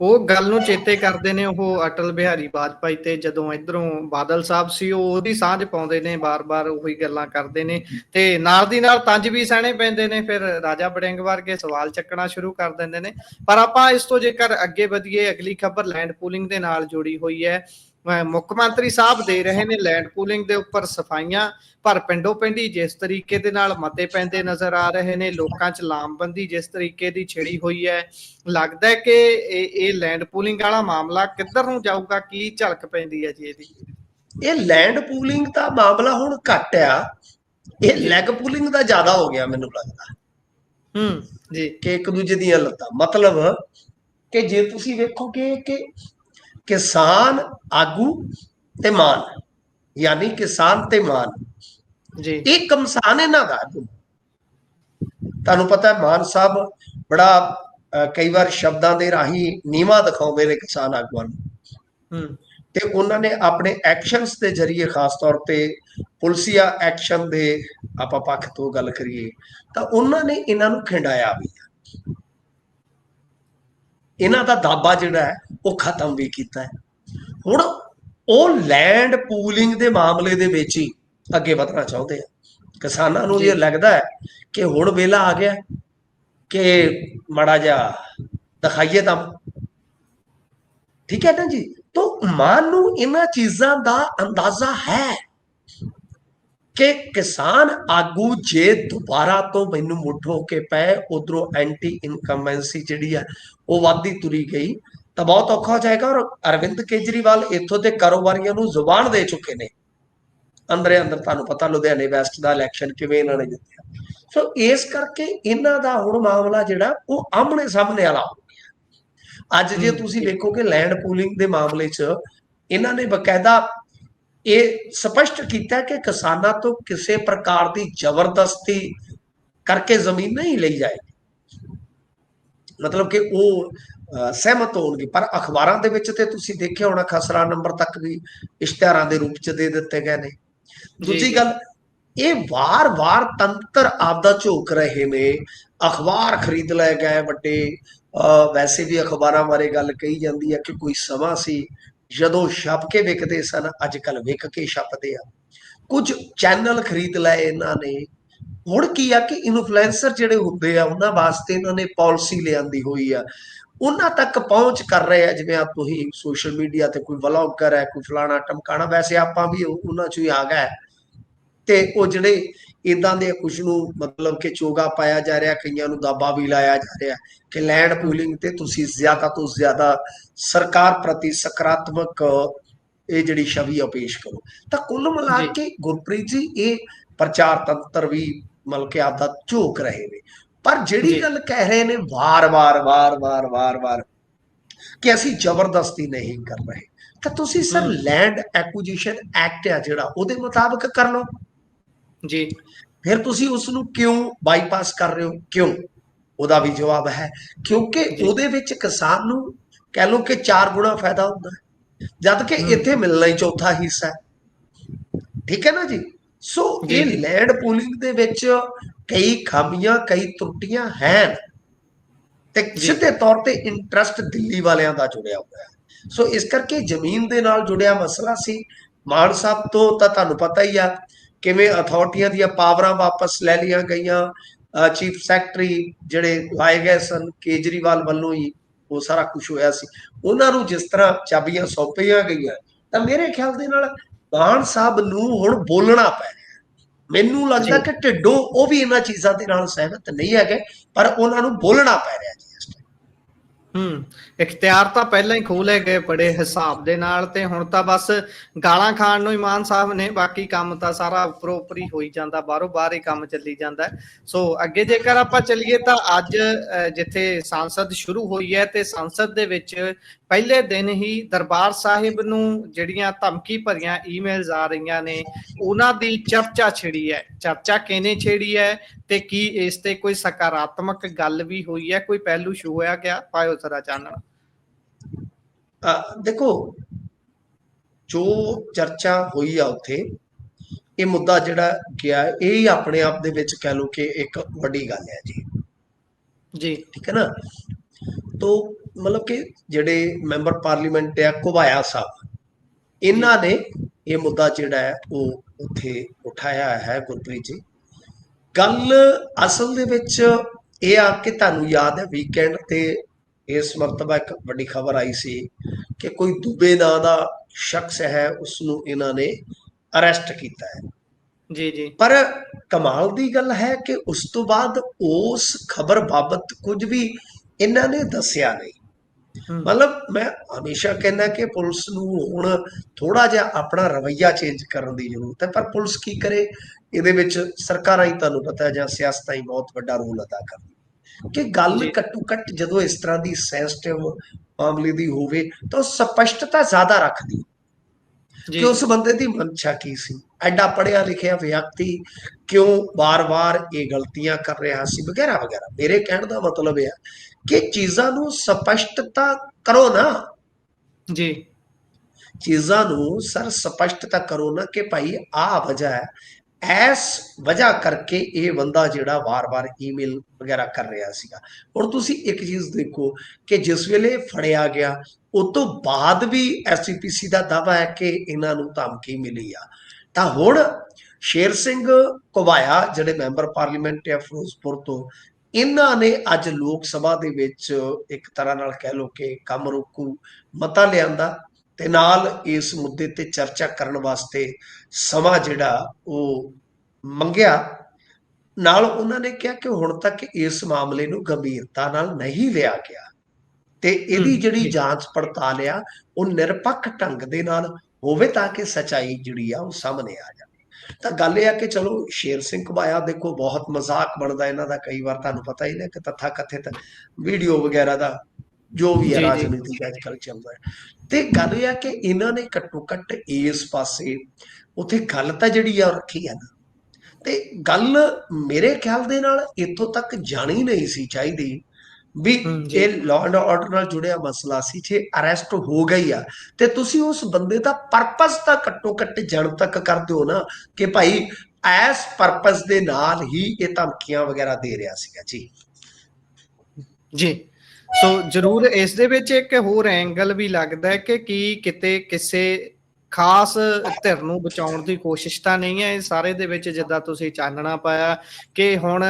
ਉਹ ਗੱਲ ਨੂੰ ਚੇਤੇ ਕਰਦੇ ਨੇ ਉਹ ਅਟਲ ਬਿਹਾਰੀ ਵਾਜਪਾਈ ਤੇ ਜਦੋਂ ਇਧਰੋਂ ਬਾਦਲ ਸਾਹਿਬ ਸੀ ਉਹ ਉਹਦੀ ਸਾਂਝ ਪਾਉਂਦੇ ਨੇ ਬਾਰ-ਬਾਰ ਉਹੀ ਗੱਲਾਂ ਕਰਦੇ ਨੇ ਤੇ ਨਾਲ ਦੀ ਨਾਲ ਤੰਜ ਵੀ ਸਹਿਣੇ ਪੈਂਦੇ ਨੇ ਫਿਰ ਰਾਜਾ ਬੜਿੰਗ ਵਰਗੇ ਸਵਾਲ ਚੱਕਣਾ ਸ਼ੁਰੂ ਕਰ ਦਿੰਦੇ ਨੇ। ਪਰ ਆਪਾਂ ਇਸ ਤੋਂ ਜੇਕਰ ਅੱਗੇ ਵਧੀਏ ਅਗਲੀ ਖਬਰ ਲੈਂਡ ਪੂਲਿੰਗ ਦੇ ਨਾਲ ਜੁੜੀ ਹੋਈ ਹੈ। ਮੁੱਖ ਮੰਤਰੀ ਸਾਹਿਬ ਦੇ ਰਹੇ ਨੇ ਲੈਂਡ ਪੂਲਿੰਗ ਦੇ ਉੱਪਰ ਸਫਾਈਆਂ ਪਰ ਪਿੰਡੋ ਪਿੰਡੀ ਜਿਸ ਤਰੀਕੇ ਦੇ ਨਾਲ ਮਤੇ ਪੈਂਦੇ ਨਜ਼ਰ ਆ ਰਹੇ ਨੇ ਲੋਕਾਂ 'ਚ ਲਾਮਬੰਦੀ ਜਿਸ ਤਰੀਕੇ ਦੀ ਛਿੜੀ ਹੋਈ ਹੈ ਲੱਗਦਾ ਹੈ ਕਿ ਇਹ ਇਹ ਲੈਂਡ ਪੂਲਿੰਗ ਵਾਲਾ ਮਾਮਲਾ ਕਿੱਧਰ ਨੂੰ ਜਾਊਗਾ ਕੀ ਝਲਕ ਪੈਂਦੀ ਹੈ ਜੀ ਇਹਦੀ? ਇਹ ਲੈਂਡ ਪੂਲਿੰਗ ਦਾ ਮਾਮਲਾ ਹੁਣ ਘੱਟ ਆ ਇਹ ਲੈਗ ਪੂਲਿੰਗ ਦਾ ਜ਼ਿਆਦਾ ਹੋ ਗਿਆ ਮੈਨੂੰ ਲੱਗਦਾ। ਹੂੰ ਜੀ। ਕਿ ਇੱਕ ਦੂਜੇ ਦੀਆਂ ਲੱਤਾਂ ਮਤਲਬ ਕਿ ਜੇ ਤੁਸੀਂ ਵੇਖੋਗੇ ਕਿ ਕਿਸਾਨ ਆਗੂ ਤੇ ਮਾਨ ਯਾਨੀ ਕਿਸਾਨ ਤੇ ਮਾਨ। ਜੀ। ਇਹ ਕਮਸਾਨ ਇਹਨਾਂ ਦਾ ਤੁਹਾਨੂੰ ਪਤਾ ਹੈ ਮਾਨ ਸਾਹਿਬ ਬੜਾ ਕਈ ਵਾਰ ਸ਼ਬਦਾਂ ਦੇ ਰਾਹੀਂ ਨੀਵਾ ਦਿਖਾਉਂਦੇ ਨੇ ਕਿਸਾਨ ਆਗੂਆਂ ਨੂੰ। ਤੇ ਉਹਨਾਂ ਨੇ ਆਪਣੇ ਐਕਸ਼ਨਸ ਦੇ ਜ਼ਰੀਏ ਖਾਸ ਤੌਰ ਤੇ ਪੁਲਸੀਆ ਐਕਸ਼ਨ ਦੇ ਆਪਾਂ ਪੱਖ ਤੋਂ ਗੱਲ ਕਰੀਏ ਤਾਂ ਉਹਨਾਂ ਨੇ ਇਹਨਾਂ ਨੂੰ ਖਿੰਡਾਇਆ ਵੀ। ਇਹਨਾਂ ਦਾ ਦਾਬਾ ਜਿਹੜਾ ਹੈ ਉਹ ਖਤਮ ਵੀ ਕੀਤਾ ਹੈ। ਹੁਣ ਉਹ ਲੈਂਡ ਪੂਲਿੰਗ ਦੇ ਮਾਮਲੇ ਦੇ ਵਿੱਚ ਹੀ ਅੱਗੇ ਵਧਣਾ ਚਾਹੁੰਦੇ ਆ। ਕਿਸਾਨਾਂ ਨੂੰ। ਇਹ ਲੱਗਦਾ ਹੈ ਕਿ ਹੁਣ ਵੇਲਾ ਆ ਗਿਆ ਕਿ ਮੜਾ ਜਾ ਦਿਖਾਈਏ ਤਾਂ। ਠੀਕ ਹੈ ਨਾ ਜੀ? ਤੋਂ ਮਾਨ ਨੂੰ ਇਹਨਾਂ ਚੀਜ਼ਾਂ ਦਾ ਅੰਦਾਜ਼ਾ ਹੈ। ਕਿ ਕਿਸਾਨ ਆਗੂ ਜੇ ਦੁਬਾਰਾ ਤੋਂ ਮੈਨੂੰ ਮੁੱਠ ਹੋ ਕੇ ਪਏ ਉਧਰੋਂ ਐਂਟੀ ਇਨਕਮਬੈਂਸੀ ਜਿਹੜੀ ਆ ਉਹ ਵੱਧਦੀ ਤੁਰੀ ਗਈ ਤਾਂ ਬਹੁਤ ਔਖਾ ਹੋ ਜਾਏਗਾ। ਔਰ ਅਰਵਿੰਦ ਕੇਜਰੀਵਾਲ ਇੱਥੋਂ ਦੇ ਕਾਰੋਬਾਰੀਆਂ ਨੂੰ ਜ਼ੁਬਾਨ ਦੇ ਚੁੱਕੇ ਨੇ। ਅੰਦਰੇ ਅੰਦਰ ਤੁਹਾਨੂੰ ਪਤਾ ਲੁਧਿਆਣੇ ਵੈਸਟ ਦਾ ਇਲੈਕਸ਼ਨ ਕਿਵੇਂ ਇਹਨਾਂ ਨੇ ਜਿੱਤਿਆ। ਸੋ ਇਸ ਕਰਕੇ ਇਹਨਾਂ ਦਾ ਹੁਣ ਮਾਮਲਾ ਜਿਹੜਾ ਉਹ ਆਮਣੇ ਸਾਹਮਣੇ ਵਾਲਾ ਹੋ ਗਿਆ। ਅੱਜ ਜੇ ਤੁਸੀਂ ਜੀ। ਵੇਖੋਗੇ ਲੈਂਡ ਪੂਲਿੰਗ ਦੇ ਮਾਮਲੇ 'ਚ ਇਹਨਾਂ ਨੇ ਬਕਾਇਦਾ ਇਹ ਸਪਸ਼ਟ ਕੀਤਾ ਕਿ ਕਿਸਾਨਾਂ ਤੋਂ ਕਿਸੇ ਪ੍ਰਕਾਰ ਦੀ ਜ਼ਬਰਦਸਤੀ ਕਰਕੇ ਜ਼ਮੀਨ ਨਹੀਂ ਲਈ ਜਾਏਗੀ। ਮਤਲਬ ਕਿ ਉਹ ਸਹਿਮਤ ਹੋਣਗੇ। ਪਰ ਅਖਬਾਰਾਂ ਦੇ ਵਿੱਚ ਤੇ ਤੁਸੀਂ ਦੇਖਿਆ ਹੋਣਾ ਖਸਰਾ ਨੰਬਰ ਤੱਕ ਵੀ ਇਸ਼ਤਿਹਾਰਾਂ ਦੇ ਰੂਪ ਚ ਦੇ ਦਿੱਤੇ ਗਏ ਨੇ। ਦੂਜੀ। ਗੱਲ ਇਹ ਵਾਰ-ਵਾਰ ਤੰਤਰ ਆਪਦਾ ਝੋਕ ਰਹੇ ਨੇ। ਅਖਬਾਰ ਖਰੀਦ ਲਏ ਗਏ ਵੱਡੇ। ਵੈਸੇ ਵੀ ਅਖਬਾਰਾਂ ਬਾਰੇ ਗੱਲ ਕਹੀ ਜਾਂਦੀ ਹੈ ਕਿ ਕੋਈ ਸਮਾਂ ਸੀ। ਜਦੋਂ ਛਪ ਕੇ ਵਿਕਦੇ ਸਨ ਅੱਜ ਕੱਲ ਵਿਕ ਕੇ ਛਪਦੇ ਆ। ਕੁਝ ਚੈਨਲ ਖਰੀਦ ਲਏ ਇਹਨਾਂ ਨੇ। ਹੁਣ ਕੀ ਆ ਕਿ ਇਨਫਲੂਐਂਸਰ ਜਿਹੜੇ ਹੁੰਦੇ ਆ, ਉਹਨਾਂ ਵਾਸਤੇ ਇਹਨਾਂ ਨੇ ਪਾਲਿਸੀ ਲਿਆਂਦੀ ਹੋਈ ਆ। ਉਹਨਾਂ ਤੱਕ ਪਹੁੰਚ ਕਰ ਰਹੇ ਆ, ਜਿਵੇਂ ਆ ਤੁਸੀਂ ਸੋਸ਼ਲ ਮੀਡੀਆ ਤੇ ਕੋਈ ਵਲੌਗਰ ਹੈ, ਕੋਈ ਫਲਾਣਾ ਟਮਕਾਣਾ, ਵੈਸੇ ਆਪਾਂ ਵੀ ਉਹਨਾਂ ਚੋਂ ਹੀ ਆ ਗਏ। ਤੇ ਉਹ ਜਿਹੜੇ ਇਦਾਂ ਦੇ ਕੁਝ ਨੂੰ ਮਤਲਬ ਕਿ ਚੋਗਾ ਪਾਇਆ ਜਾ ਰਿਹਾ ਕਈਆਂ ਨੂੰ ਦਾਬਾ ਵੀ ਲਾਇਆ ਜਾ ਰਿਹਾ ਕਿ ਲੈਂਡ ਪੂਲਿੰਗ ਤੇ ਤੁਸੀਂ ਜ਼ਿਆਦਾ ਤੋਂ ਜ਼ਿਆਦਾ ਸਰਕਾਰ ਪ੍ਰਤੀ ਸਕਾਰਾਤਮਕ ਇਹ ਜਿਹੜੀ ਛਵੀ ਆ ਪੇਸ਼ ਕਰੋ ਤਾਂ ਕੁੱਲ ਮਿਲਾ। ਕੇ ਗੁਰਪ੍ਰੀਤ ਜੀ ਇਹ ਪ੍ਰਚਾਰ ਤੰਤਰ ਵੀ ਮਤਲਬ ਕਿ ਆਪਦਾ ਝੋਕ ਰਹੇ ਨੇ ਪਰ ਜਿਹੜੀ। ਗੱਲ ਕਹਿ ਰਹੇ ਨੇ ਵਾਰ-ਵਾਰ ਵਾਰ-ਵਾਰ ਵਾਰ-ਵਾਰ ਕਿ ਅਸੀਂ ਜ਼ਬਰਦਸਤੀ ਨਹੀਂ ਕਰ ਰਹੇ ਤਾਂ ਤੁਸੀਂ ਸਰ। ਲੈਂਡ ਐਕੁਜੀਸ਼ਨ ਐਕਟ ਆ ਜਿਹੜਾ ਉਹਦੇ ਮੁਤਾਬਕ ਕਰ ਲਓ ਜੀ। ਫਿਰ ਤੁਸੀਂ ਉਸ ਨੂੰ ਕਿਉਂ ਬਾਈਪਾਸ ਕਰ ਰਹੇ ਹੋ? ਕਿਉਂ? ਉਹਦਾ ਵੀ ਜਵਾਬ ਹੈ ਕਿਉਂਕਿ। ਉਹਦੇ ਵਿੱਚ ਕਿਸਾਨ ਨੂੰ ਕਹਿ ਲਓ ਕਿ ਚਾਰ ਗੁਣਾ ਫਾਇਦਾ ਹੁੰਦਾ ਹੈ। ਜਦ ਕਿ। ਇੱਥੇ ਮਿਲਣਾ ਹੀ ਚੌਥਾ ਹਿੱਸਾ ਹੈ। ਠੀਕ ਹੈ ਨਾ ਜੀ? ਸੋ ਇਹ। ਲੈਂਡ ਪੂਲਿੰਗ ਦੇ ਵਿੱਚ ਕਈ ਖਾਮੀਆਂ ਕਈ ਤਰੁੱਟੀਆਂ ਹਨ। ਤੇ। ਸਿੱਧੇ ਤੌਰ ਤੇ ਇੰਟਰਸਟ ਦਿੱਲੀ ਵਾਲਿਆਂ ਦਾ ਜੁੜਿਆ ਹੋਇਆ ਹੈ। ਸੋ ਇਸ ਕਰਕੇ ਜ਼ਮੀਨ ਦੇ ਨਾਲ ਜੁੜਿਆ ਮਸਲਾ ਸੀ। ਮਾਨ ਸਾਹਿਬ ਤੋਂ ਤਾਂ ਤੁਹਾਨੂੰ ਪਤਾ ਹੀ ਆ ਕਿਵੇਂ ਅਥਾਰਟੀਆਂ ਦੀਆਂ ਪਾਵਰਾਂ ਵਾਪਸ ਲੈ ਲਈਆਂ ਗਈਆਂ ਚੀਫ ਸੈਕਟਰੀ ਜਿਹੜੇ ਲਾਏ ਗਏ ਸਨ ਕੇਜਰੀਵਾਲ ਵੱਲੋਂ ਹੀ ਉਹ ਸਾਰਾ ਕੁਝ ਹੋਇਆ ਸੀ ਉਹਨਾਂ ਨੂੰ ਜਿਸ ਤਰ੍ਹਾਂ ਚਾਬੀਆਂ ਸੌਂਪੀਆਂ ਗਈਆਂ ਤਾਂ ਮੇਰੇ ਖਿਆਲ ਦੇ ਨਾਲ ਮਾਨ ਸਾਹਿਬ ਨੂੰ ਹੁਣ ਬੋਲਣਾ ਪੈ ਰਿਹਾ ਮੈਨੂੰ ਲੱਗਦਾ। ਕਿ ਢਿੱਡੋਂ ਉਹ ਵੀ ਇਹਨਾਂ ਚੀਜ਼ਾਂ ਦੇ ਨਾਲ ਸਹਿਮਤ ਨਹੀਂ ਹੈਗੇ ਪਰ ਉਹਨਾਂ ਨੂੰ ਬੋਲਣਾ ਪੈ ਰਿਹਾ ਜੀ ਇਸ time। ਹੂੰ ਇਖਤਿਆਰ ਤਾਂ ਪਹਿਲਾਂ ਹੀ ਖੋਲੇ ਗਏ ਬੜੇ ਹਿਸਾਬ ਦੇ ਨਾਲ ਤੇ ਹੁਣ ਤਾਂ ਬਸ ਗਾਲਾਂ ਖਾਣ ਨੂੰ ਇਮਾਨ ਸਾਹਿਬ ਨੇ, ਬਾਕੀ ਕੰਮ ਤਾਂ ਸਾਰਾ ਉੱਪਰੋਂ ਹੀ ਹੋਈ ਜਾਂਦਾ, ਬਾਹਰੋਂ ਬਾਹਰ ਹੀ ਕੰਮ ਚੱਲੀ ਜਾਂਦਾ। ਸੋ ਅੱਗੇ ਜੇਕਰ ਆਪਾਂ ਚੱਲੀਏ ਤਾਂ ਅੱਜ ਜਿੱਥੇ ਸੰਸਦ ਸ਼ੁਰੂ ਹੋਈ ਹੈ ਤੇ ਸੰਸਦ ਦੇ ਵਿੱਚ ਪਹਿਲੇ ਦਿਨ ਹੀ ਦਰਬਾਰ ਸਾਹਿਬ ਨੂੰ ਜਿਹੜੀਆਂ ਧਮਕੀ ਭਰੀਆਂ ਈਮੇਲਸ ਆ ਰਹੀਆਂ ਨੇ, ਉਹਨਾਂ ਦੀ ਚਰਚਾ ਛਿੜੀ ਹੈ। ਚਰਚਾ ਕਿਹਨੇ ਛਿੜੀ ਹੈ ਤੇ ਕੀ ਇਸ ਤੇ ਕੋਈ ਸਕਾਰਾਤਮਕ ਗੱਲ ਵੀ ਹੋਈ ਹੈ, ਕੋਈ ਪਹਿਲੂ ਸ਼ੂ ਹੋਇਆ ਗਿਆ? ਪਾਇਓ ਜ਼ਰਾ ਚਾਨਣ ਦੇਖੋ ਜੋ ਚਰਚਾ ਹੋਈ ਆ ਉੱਥੇ ਇਹ ਮੁੱਦਾ ਜਿਹੜਾ ਗਿਆ ਇਹ ਹੀ ਆਪਣੇ ਆਪ ਦੇ ਵਿੱਚ ਕਹਿ ਲਓ ਕਿ ਇੱਕ ਵੱਡੀ ਗੱਲ ਹੈ ਜੀ। ਜੀ। ਠੀਕ ਹੈ ਨਾ? ਤੋ ਮਤਲਬ ਕਿ ਜਿਹੜੇ ਮੈਂਬਰ ਪਾਰਲੀਮੈਂਟ ਆ ਘੁਬਾਇਆ ਸਾਹਿਬ ਇਹਨਾਂ ਨੇ ਇਹ ਮੁੱਦਾ ਜਿਹੜਾ ਹੈ ਉਹ ਉੱਥੇ ਉਠਾਇਆ ਹੈ ਗੁਰਪ੍ਰੀਤ ਜੀ। ਗੱਲ ਅਸਲ ਦੇ ਵਿੱਚ ਇਹ ਆ ਕਿ ਤੁਹਾਨੂੰ ਯਾਦ ਹੈ ਵੀਕਐਂਡ ਤੇ ਇਸ ਮਰਤਬਾ ਇੱਕ ਵੱਡੀ ਖਬਰ ਆਈ ਸੀ ਕਿ ਕੋਈ ਦੁਬੇ ਨਾਂ ਦਾ ਸ਼ਖਸ ਹੈ ਉਸ ਨੂੰ ਇਹਨਾਂ ਨੇ ਅਰੈਸਟ ਕੀਤਾ ਹੈ। ਜੀ ਜੀ। ਪਰ ਕਮਾਲ ਦੀ ਗੱਲ ਹੈ ਕਿ ਉਸ ਤੋਂ ਬਾਅਦ ਉਸ ਖਬਰ ਬਾਬਤ ਕੁਝ ਵੀ ਇਹਨਾਂ ਨੇ ਦੱਸਿਆ ਨਹੀਂ। ਮਤਲਬ ਮੈਂ ਹਮੇਸ਼ਾ ਕਹਿੰਦਾ ਕਿ ਪੁਲਿਸ ਨੂੰ ਹੁਣ ਥੋੜਾ ਜਿਹਾ ਆਪਣਾ ਰਵੱਈਆ ਚੇਂਜ ਕਰਨ ਦੀ ਜ਼ਰੂਰਤ ਹੈ ਪਰ ਪੁਲਿਸ ਕੀ ਕਰੇ? ਇਹਦੇ ਵਿੱਚ ਸਰਕਾਰਾਂ ਹੀ ਤੁਹਾਨੂੰ ਪਤਾ ਹੈ ਜਾਂ ਸਿਆਸਤਾਂ ਹੀ ਬਹੁਤ ਵੱਡਾ ਰੋਲ ਅਦਾ ਕਰਦੀ ਕਿ ਗੱਲ। ਘੱਟੋ ਘੱਟ ਜਦੋਂ ਇਸ ਤਰ੍ਹਾਂ ਦੀ ਸੈਂਸਿਟਿਵ ਮਾਮਲੇ ਦੀ ਹੋਵੇ ਤਾਂ ਸਪਸ਼ਟਤਾ ਜ਼ਿਆਦਾ ਰੱਖਦੀ। ਕਿ ਉਸ ਬੰਦੇ ਦੀ ਮਨਸ਼ਾ ਕੀ ਸੀ? ਐਡਾ ਪੜਿਆ ਲਿਖਿਆ ਵਿਅਕਤੀ ਕਿਉਂ ਵਾਰ-ਵਾਰ ਇਹ ਗਲਤੀਆਂ ਕਰ ਰਿਹਾ ਸੀ? ਵਗੈਰਾ ਵਗੈਰਾ। ਮੇਰੇ ਕਹਿਣ ਦਾ ਮਤਲਬ ਇਹ ਹੈ ਕਿ ਚੀਜ਼ਾਂ ਨੂੰ ਸਪਸ਼ਟਤਾ ਕਰੋ ਨਾ। ਜੀ। ਚੀਜ਼ਾਂ ਨੂੰ ਸਰ ਸਪਸ਼ਟਤਾ ਕਰੋ ਨਾ ਕਿ ਭਾਈ ਆਹ ਵਜ੍ਹਾ ਹੈ ਐਸ ਵਜ੍ਹਾ ਕਰਕੇ ਇਹ ਬੰਦਾ ਜਿਹੜਾ ਵਾਰ-ਵਾਰ ਈਮੇਲ ਵਗੈਰਾ ਕਰ ਰਿਹਾ ਸੀਗਾ। ਹੁਣ ਤੁਸੀਂ ਇੱਕ ਚੀਜ਼ ਦੇਖੋ ਕਿ ਜਿਸ ਵੇਲੇ ਫੜਿਆ ਗਿਆ, ਉਸ ਤੋਂ ਬਾਅਦ ਵੀ ਐਸਜੀਪੀਸੀ ਦਾ ਦਾਵਾ ਹੈ ਕਿ ਇਹਨਾਂ ਨੂੰ ਧਮਕੀ ਮਿਲੀ ਆ। ਤਾਂ ਹੁਣ ਸ਼ੇਰ ਸਿੰਘ ਘੁਬਾਇਆ, ਜਿਹੜੇ ਮੈਂਬਰ ਪਾਰਲੀਮੈਂਟ ਹੈ ਫਿਰੋਜ਼ਪੁਰ ਤੋਂ, ਇਹਨਾਂ ਨੇ ਅੱਜ ਲੋਕ ਸਭਾ ਦੇ ਵਿੱਚ ਇੱਕ ਤਰ੍ਹਾਂ ਨਾਲ ਕਹਿ ਲਓ ਕਿ ਕੰਮ ਰੋਕੂ, ਮਤਾ ਲਿਆਂਦਾ। ਤੇ ਨਾਲ ਇਸ ਮੁੱਦੇ ਤੇ ਚਰਚਾ ਕਰਨ ਵਾਸਤੇ ਸਮਾਂ ਜਿਹੜਾ ਉਹ ਮੰਗਿਆ ਨਾਲ ਉਹਨਾਂ ਨੇ ਕਿਹਾ ਕਿ ਹੁਣ ਤੱਕ ਇਸ ਮਾਮਲੇ ਨੂੰ ਗੰਭੀਰਤਾ ਨਾਲ ਨਹੀਂ ਲਿਆ ਗਿਆ ਤੇ ਇਹਦੀ ਜਿਹੜੀ। ਜਾਂਚ ਪੜਤਾਲ ਆ ਉਹ ਨਿਰਪੱਖ ਢੰਗ ਦੇ ਨਾਲ ਹੋਵੇ ਤਾਂ ਕਿ ਸਚਾਈ ਜਿਹੜੀ ਆ ਉਹ ਸਾਹਮਣੇ ਆ ਜਾਵੇ ਤਾਂ ਗੱਲ ਇਹ ਆ ਕਿ ਚਲੋ ਸ਼ੇਰ ਸਿੰਘ ਘੁਬਾਇਆ ਦੇਖੋ ਬਹੁਤ ਮਜ਼ਾਕ ਬਣਦਾ ਇਹਨਾਂ ਦਾ ਕਈ ਵਾਰ ਤੁਹਾਨੂੰ ਪਤਾ ਹੀ ਨਾ ਕਿ ਤਥਾ ਕਥਿਤ ਵੀਡੀਓ ਵਗੈਰਾ ਦਾ ਜੋ ਵੀ ਹੈ। ਰਾਜਨੀਤੀ ਅੱਜ ਕੱਲ੍ਹ ਚੱਲਦਾ ਹੈ। ਤੇ ਗੱਲ ਇਹ ਆ ਕਿ ਇਹਨਾਂ ਨੇ ਘੱਟੋ ਘੱਟ ਇਸ ਪਾਸੇ ਉਥੇ ਗੱਲ ਤਾਂ ਜਿਹੜੀ ਆ ਰੱਖੀ ਆ ਨਾ। ਤੇ ਗੱਲ ਮੇਰੇ ਖਿਆਲ ਦੇ ਨਾਲ ਇੱਥੋਂ ਤੱਕ ਜਾਣੀ ਨਹੀਂ ਸੀ ਚਾਹੀਦੀ ਵੀ। ਇਹ ਲਾਅ ਐਂਡ ਆਰਡਰ ਨਾਲ ਜੁੜਿਆ ਮਸਲਾ ਸੀ ਜੇ ਅਰੈਸਟ ਹੋ ਗਈ ਆ। ਤੇ ਤੁਸੀਂ ਉਸ ਬੰਦੇ ਦਾ ਪਰਪਸ ਤਾਂ ਘੱਟੋ ਘੱਟ ਜਣ ਤੱਕ ਕਰ ਦਿਓ ਨਾ ਕਿ ਭਾਈ ਐਸ ਪਰਪਸ ਦੇ ਨਾਲ ਹੀ ਇਹ ਧਮਕੀਆਂ ਵਗੈਰਾ ਦੇ ਰਿਹਾ ਸੀਗਾ ਜੀ। ਜੀ। ਸੋ ਜਰੂਰ ਇਸ ਦੇ ਵਿੱਚ ਇੱਕ ਹੋਰ ਐਂਗਲ ਵੀ ਲੱਗਦਾ ਹੈ ਕਿ ਕੀ ਕਿਤੇ ਕਿਸੇ ਖਾਸ ਧਿਰ ਨੂੰ ਬਚਾਉਣ ਦੀ ਕੋਸ਼ਿਸ਼ ਤਾਂ ਨਹੀਂ ਹੈ। ਇਹ ਸਾਰੇ ਦੇ ਵਿੱਚ ਜਿੱਦਾਂ ਤੁਸੀਂ ਚਾਨਣਾ ਪਾਇਆ ਕਿ ਹੁਣ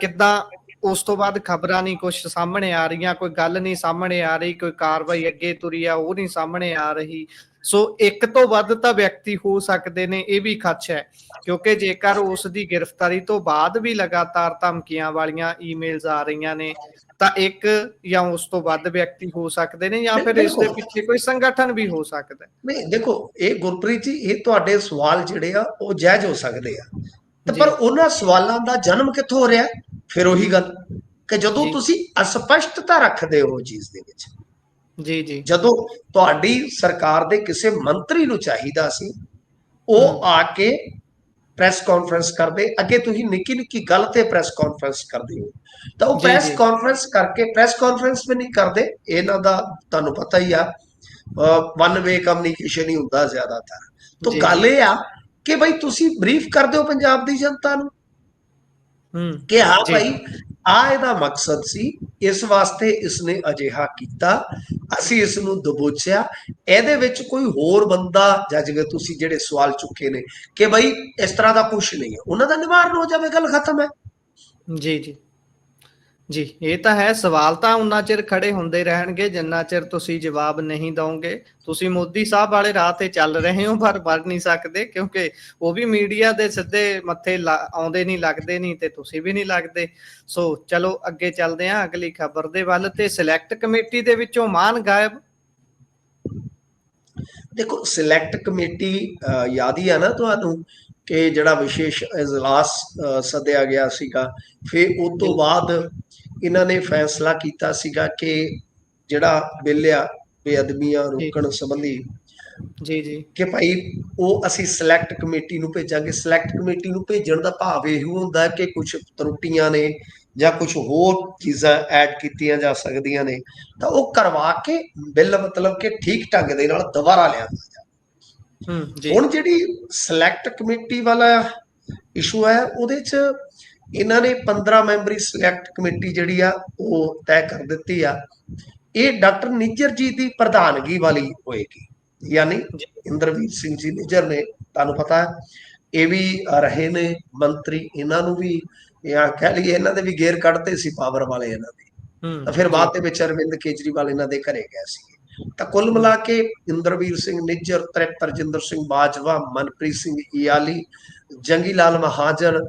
ਕਿੱਦਾਂ ਉਸ ਤੋਂ ਬਾਅਦ ਖਬਰਾਂ ਨਹੀਂ ਕੁਝ ਸਾਹਮਣੇ ਆ ਰਹੀਆਂ, ਕੋਈ ਗੱਲ ਨਹੀਂ ਸਾਹਮਣੇ ਆ ਰਹੀ, ਕੋਈ ਕਾਰਵਾਈ ਅੱਗੇ ਤੁਰੀ ਆ, ਉਹ ਨਹੀਂ ਸਾਹਮਣੇ ਆ ਰਹੀ। ਸੋ ਇੱਕ ਤੋਂ ਵੱਧ ਤਾਂ ਵਿਅਕਤੀ ਹੋ ਸਕਦੇ ਨੇ ਇਹ ਵੀ ਖਦਸ਼ਾ ਹੈ ਕਿਉਂਕਿ ਜੇਕਰ ਉਸ ਦੀ ਗ੍ਰਿਫਤਾਰੀ ਤੋਂ ਬਾਅਦ ਵੀ ਲਗਾਤਾਰ ਧਮਕੀਆਂ ਵਾਲੀਆਂ ਈਮੇਲਸ ਆ ਰਹੀਆਂ ਨੇ ਤਾਂ ਇੱਕ ਜਾਂ ਉਸ ਤੋਂ ਵੱਧ ਵਿਅਕਤੀ ਹੋ ਸਕਦੇ ਨੇ ਜਾਂ ਫਿਰ ਇਸ ਦੇ। ਪਿੱਛੇ ਕੋਈ ਸੰਗਠਨ ਵੀ ਹੋ ਸਕਦਾ ਨਹੀਂ ਦੇਖੋ ਇਹ ਗੁਰਪ੍ਰੀਤ ਜੀ ਇਹ ਤੁਹਾਡੇ ਸਵਾਲ ਜਿਹੜੇ ਆ ਉਹ ਜਾਇਜ਼ ਹੋ ਸਕਦੇ ਆ ਤੇ। ਪਰ ਉਹਨਾਂ ਸਵਾਲਾਂ ਦਾ ਜਨਮ ਕਿੱਥੋਂ ਹੋ ਰਿਹਾ ਫਿਰ ਉਹੀ ਗੱਲ ਕਿ ਜਦੋਂ। ਤੁਸੀਂ ਅਸਪਸ਼ਟਤਾ ਰੱਖਦੇ ਹੋ ਚੀਜ਼ ਦੇ ਵਿੱਚ ਜੀ ਜੀ ਜਦੋਂ ਤੁਹਾਡੀ ਸਰਕਾਰ ਦੇ ਕਿਸੇ ਮੰਤਰੀ ਨੂੰ ਚਾਹੀਦਾ ਸੀ ਉਹ। ਆ ਕੇ ਪ੍ਰੈਸ ਕਾਨਫਰੰਸ ਕਰਦੇ ਅੱਗੇ ਤੁਸੀਂ ਨਿੱਕੀ ਨਿੱਕੀ ਗੱਲ ਤੇ ਪ੍ਰੈਸ ਕਾਨਫਰੰਸ ਕਰਦੇ ਹੋ ਤਾਂ ਉਹ ਪ੍ਰੈਸ। ਕਾਨਫਰੰਸ ਕਰਕੇ ਪ੍ਰੈਸ ਕਾਨਫਰੰਸ ਵੀ ਨਹੀਂ ਕਰਦੇ ਇਹਨਾਂ ਦਾ ਤੁਹਾਨੂੰ ਪਤਾ ਹੀ ਆ ਵਨ ਵੇ ਕਮਿਊਨੀਕੇਸ਼ਨ ਹੀ ਹੁੰਦਾ ਜ਼ਿਆਦਾਤਰ ਤਾਂ। ਗੱਲ ਇਹ ਆ ਕਿ ਭਾਈ ਤੁਸੀਂ ਬਰੀਫ ਕਰ ਦਿਓ ਪੰਜਾਬ ਦੀ ਜਨਤਾ ਨੂੰ ਹੂੰ ਕਿ ਹਾਂ। ਭਾਈ ਆ ਇਹਦਾ ਮਕਸਦ ਸੀ, ਇਸ ਵਾਸਤੇ ਇਸਨੇ ਅਜਿਹਾ ਕੀਤਾ, ਅਸੀਂ ਇਸ ਨੂੰ ਦਬੋਚਿਆ। ਇਹਦੇ ਵਿੱਚ ਕੋਈ ਹੋਰ ਬੰਦਾ ਜਾਂ ਜਿਵੇਂ ਤੁਸੀਂ ਜਿਹੜੇ ਸਵਾਲ ਚੁੱਕੇ ਨੇ ਕਿ ਬਈ ਇਸ ਤਰ੍ਹਾਂ ਦਾ ਕੁਝ ਨਹੀਂ ਹੈ, ਉਹਨਾਂ ਦਾ ਨਿਵਾਰਨ ਹੋ ਜਾਵੇ, ਗੱਲ ਖਤਮ ਹੈ। ਜੀ ਜੀ। ਜੀ ਇਹ ਤਾਂ ਹੈ ਸਵਾਲ ਤਾਂ ਉਨਾ ਚਿਰ ਖੜੇ ਹੁੰਦੇ ਰਹਿਣਗੇ ਜਿੰਨਾ ਚਿਰ ਤੁਸੀਂ ਜਵਾਬ ਨਹੀਂ ਦਵੋਗੇ ਤੁਸੀਂ ਮੋਦੀ ਸਾਹਿਬ ਵਾਲੇ ਰਾਹ ਤੇ ਚੱਲ ਰਹੇ ਹੋ ਪਰ ਵੜ ਨਹੀਂ ਸਕਦੇ ਕਿਉਂਕਿ ਉਹ ਵੀ ਮੀਡੀਆ ਦੇ ਸਿੱਧੇ ਮੱਥੇ ਆਉਂਦੇ ਨਹੀਂ ਲੱਗਦੇ ਨਹੀਂ ਤੇ ਤੁਸੀਂ ਵੀ ਨਹੀਂ ਲੱਗਦੇ। ਸੋ ਚਲੋ ਅੱਗੇ ਚੱਲਦੇ ਹਾਂ ਅਗਲੀ ਖਬਰ ਦੇ ਵੱਲ ਤੇ ਸਿਲੈਕਟ ਕਮੇਟੀ ਦੇ ਵਿੱਚੋਂ ਮਾਨ ਗਾਇਬ। ਦੇਖੋ ਸਿਲੈਕਟ ਕਮੇਟੀ ਯਾਦ ਹੀ ਆ ਨਾ ਤੁਹਾਨੂੰ ਕਿ ਜਿਹੜਾ ਵਿਸ਼ੇਸ਼ ਇਜਲਾਸ ਸੱਦਿਆ ਗਿਆ ਸੀਗਾ ਫਿਰ ਉਸ ਤੋਂ ਬਾਅਦ ਇਹਨਾਂ ਨੇ ਫੈਸਲਾ ਕੀਤਾ ਸੀਗਾ ਕਿ ਜਿਹੜਾ ਬਿੱਲ ਆ ਬੇਅਦਬੀਆਂ ਰੋਕਣ ਸੰਬੰਧੀ ਜੀ ਜੀ। ਕਿ ਭਾਈ ਉਹ ਅਸੀਂ ਸਿਲੈਕਟ ਕਮੇਟੀ ਨੂੰ ਭੇਜਾਂਗੇ। ਸਿਲੈਕਟ ਕਮੇਟੀ ਨੂੰ ਭੇਜਣ ਦਾ ਭਾਵ ਇਹ ਹੁੰਦਾ ਕਿ ਕੁਝ ਤਰੁੱਟੀਆਂ ਨੇ ਜਾਂ ਕੁਝ ਹੋਰ ਚੀਜ਼ਾਂ ਐਡ ਕੀਤੀਆਂ ਜਾ ਸਕਦੀਆਂ ਨੇ ਤਾਂ ਉਹ ਕਰਵਾ ਕੇ ਬਿੱਲ ਮਤਲਬ ਕਿ ਠੀਕ ਢੰਗ ਦੇ ਨਾਲ ਦੁਬਾਰਾ ਲਿਆਂਦਾ ਜਾਵੇ। ਹੂੰ ਜੀ। ਹੁਣ ਜਿਹੜੀ ਸਿਲੈਕਟ ਕਮੇਟੀ ਵਾਲਾ ਇਸ਼ੂ ਹੈ ਉਹਦੇ 'ਚ ਇਹਨਾਂ ਨੇ 15 ਮੈਂਬਰੀ ਸਿਲੈਕਟ ਕਮੇਟੀ ਜਿਹੜੀ ਆ ਉਹ ਤੈਅ ਕਰ ਦਿੱਤੀ ਆ। ਇਹ ਡਾਕਟਰ ਨਿੱਜਰ ਜੀ ਦੀ ਪ੍ਰਧਾਨਗੀ ਵਾਲੀ ਹੋਏਗੀ। ਯਾਨੀ। ਇੰਦਰਵੀਰ ਸਿੰਘ ਜੀ ਨਿੱਜਰ ਨੇ ਤੁਹਾਨੂੰ ਪਤਾ ਹੈ ਇਹ ਵੀ ਰਹੇ ਨੇ ਮੰਤਰੀ ਇਹਨਾਂ ਨੂੰ ਵੀ ਜਾਂ ਕਹਿ ਲਈਏ ਇਹਨਾਂ ਦੇ ਵੀ ਗੇਰ ਕੱਢਤੇ ਸੀ ਪਾਵਰ ਵਾਲੇ ਇਹਨਾਂ ਦੇ। ਤਾਂ ਫਿਰ ਬਾਅਦ ਦੇ ਵਿੱਚ ਅਰਵਿੰਦ ਕੇਜਰੀਵਾਲ ਇਹਨਾਂ ਦੇ ਘਰੇ ਗਏ ਸੀ। ਤਾਂ ਕੁੱਲ ਮਿਲਾ ਕੇ ਇੰਦਰਵੀਰ ਸਿੰਘ ਨਿੱਜਰ ਤ੍ਰਿਪਤ ਰਜਿੰਦਰ ਸਿੰਘ ਬਾਜਵਾ ਮਨਪ੍ਰੀਤ ਸਿੰਘ ਇਆਲੀ ਜੰਗੀ ਲਾਲ ਮਹਾਜਨ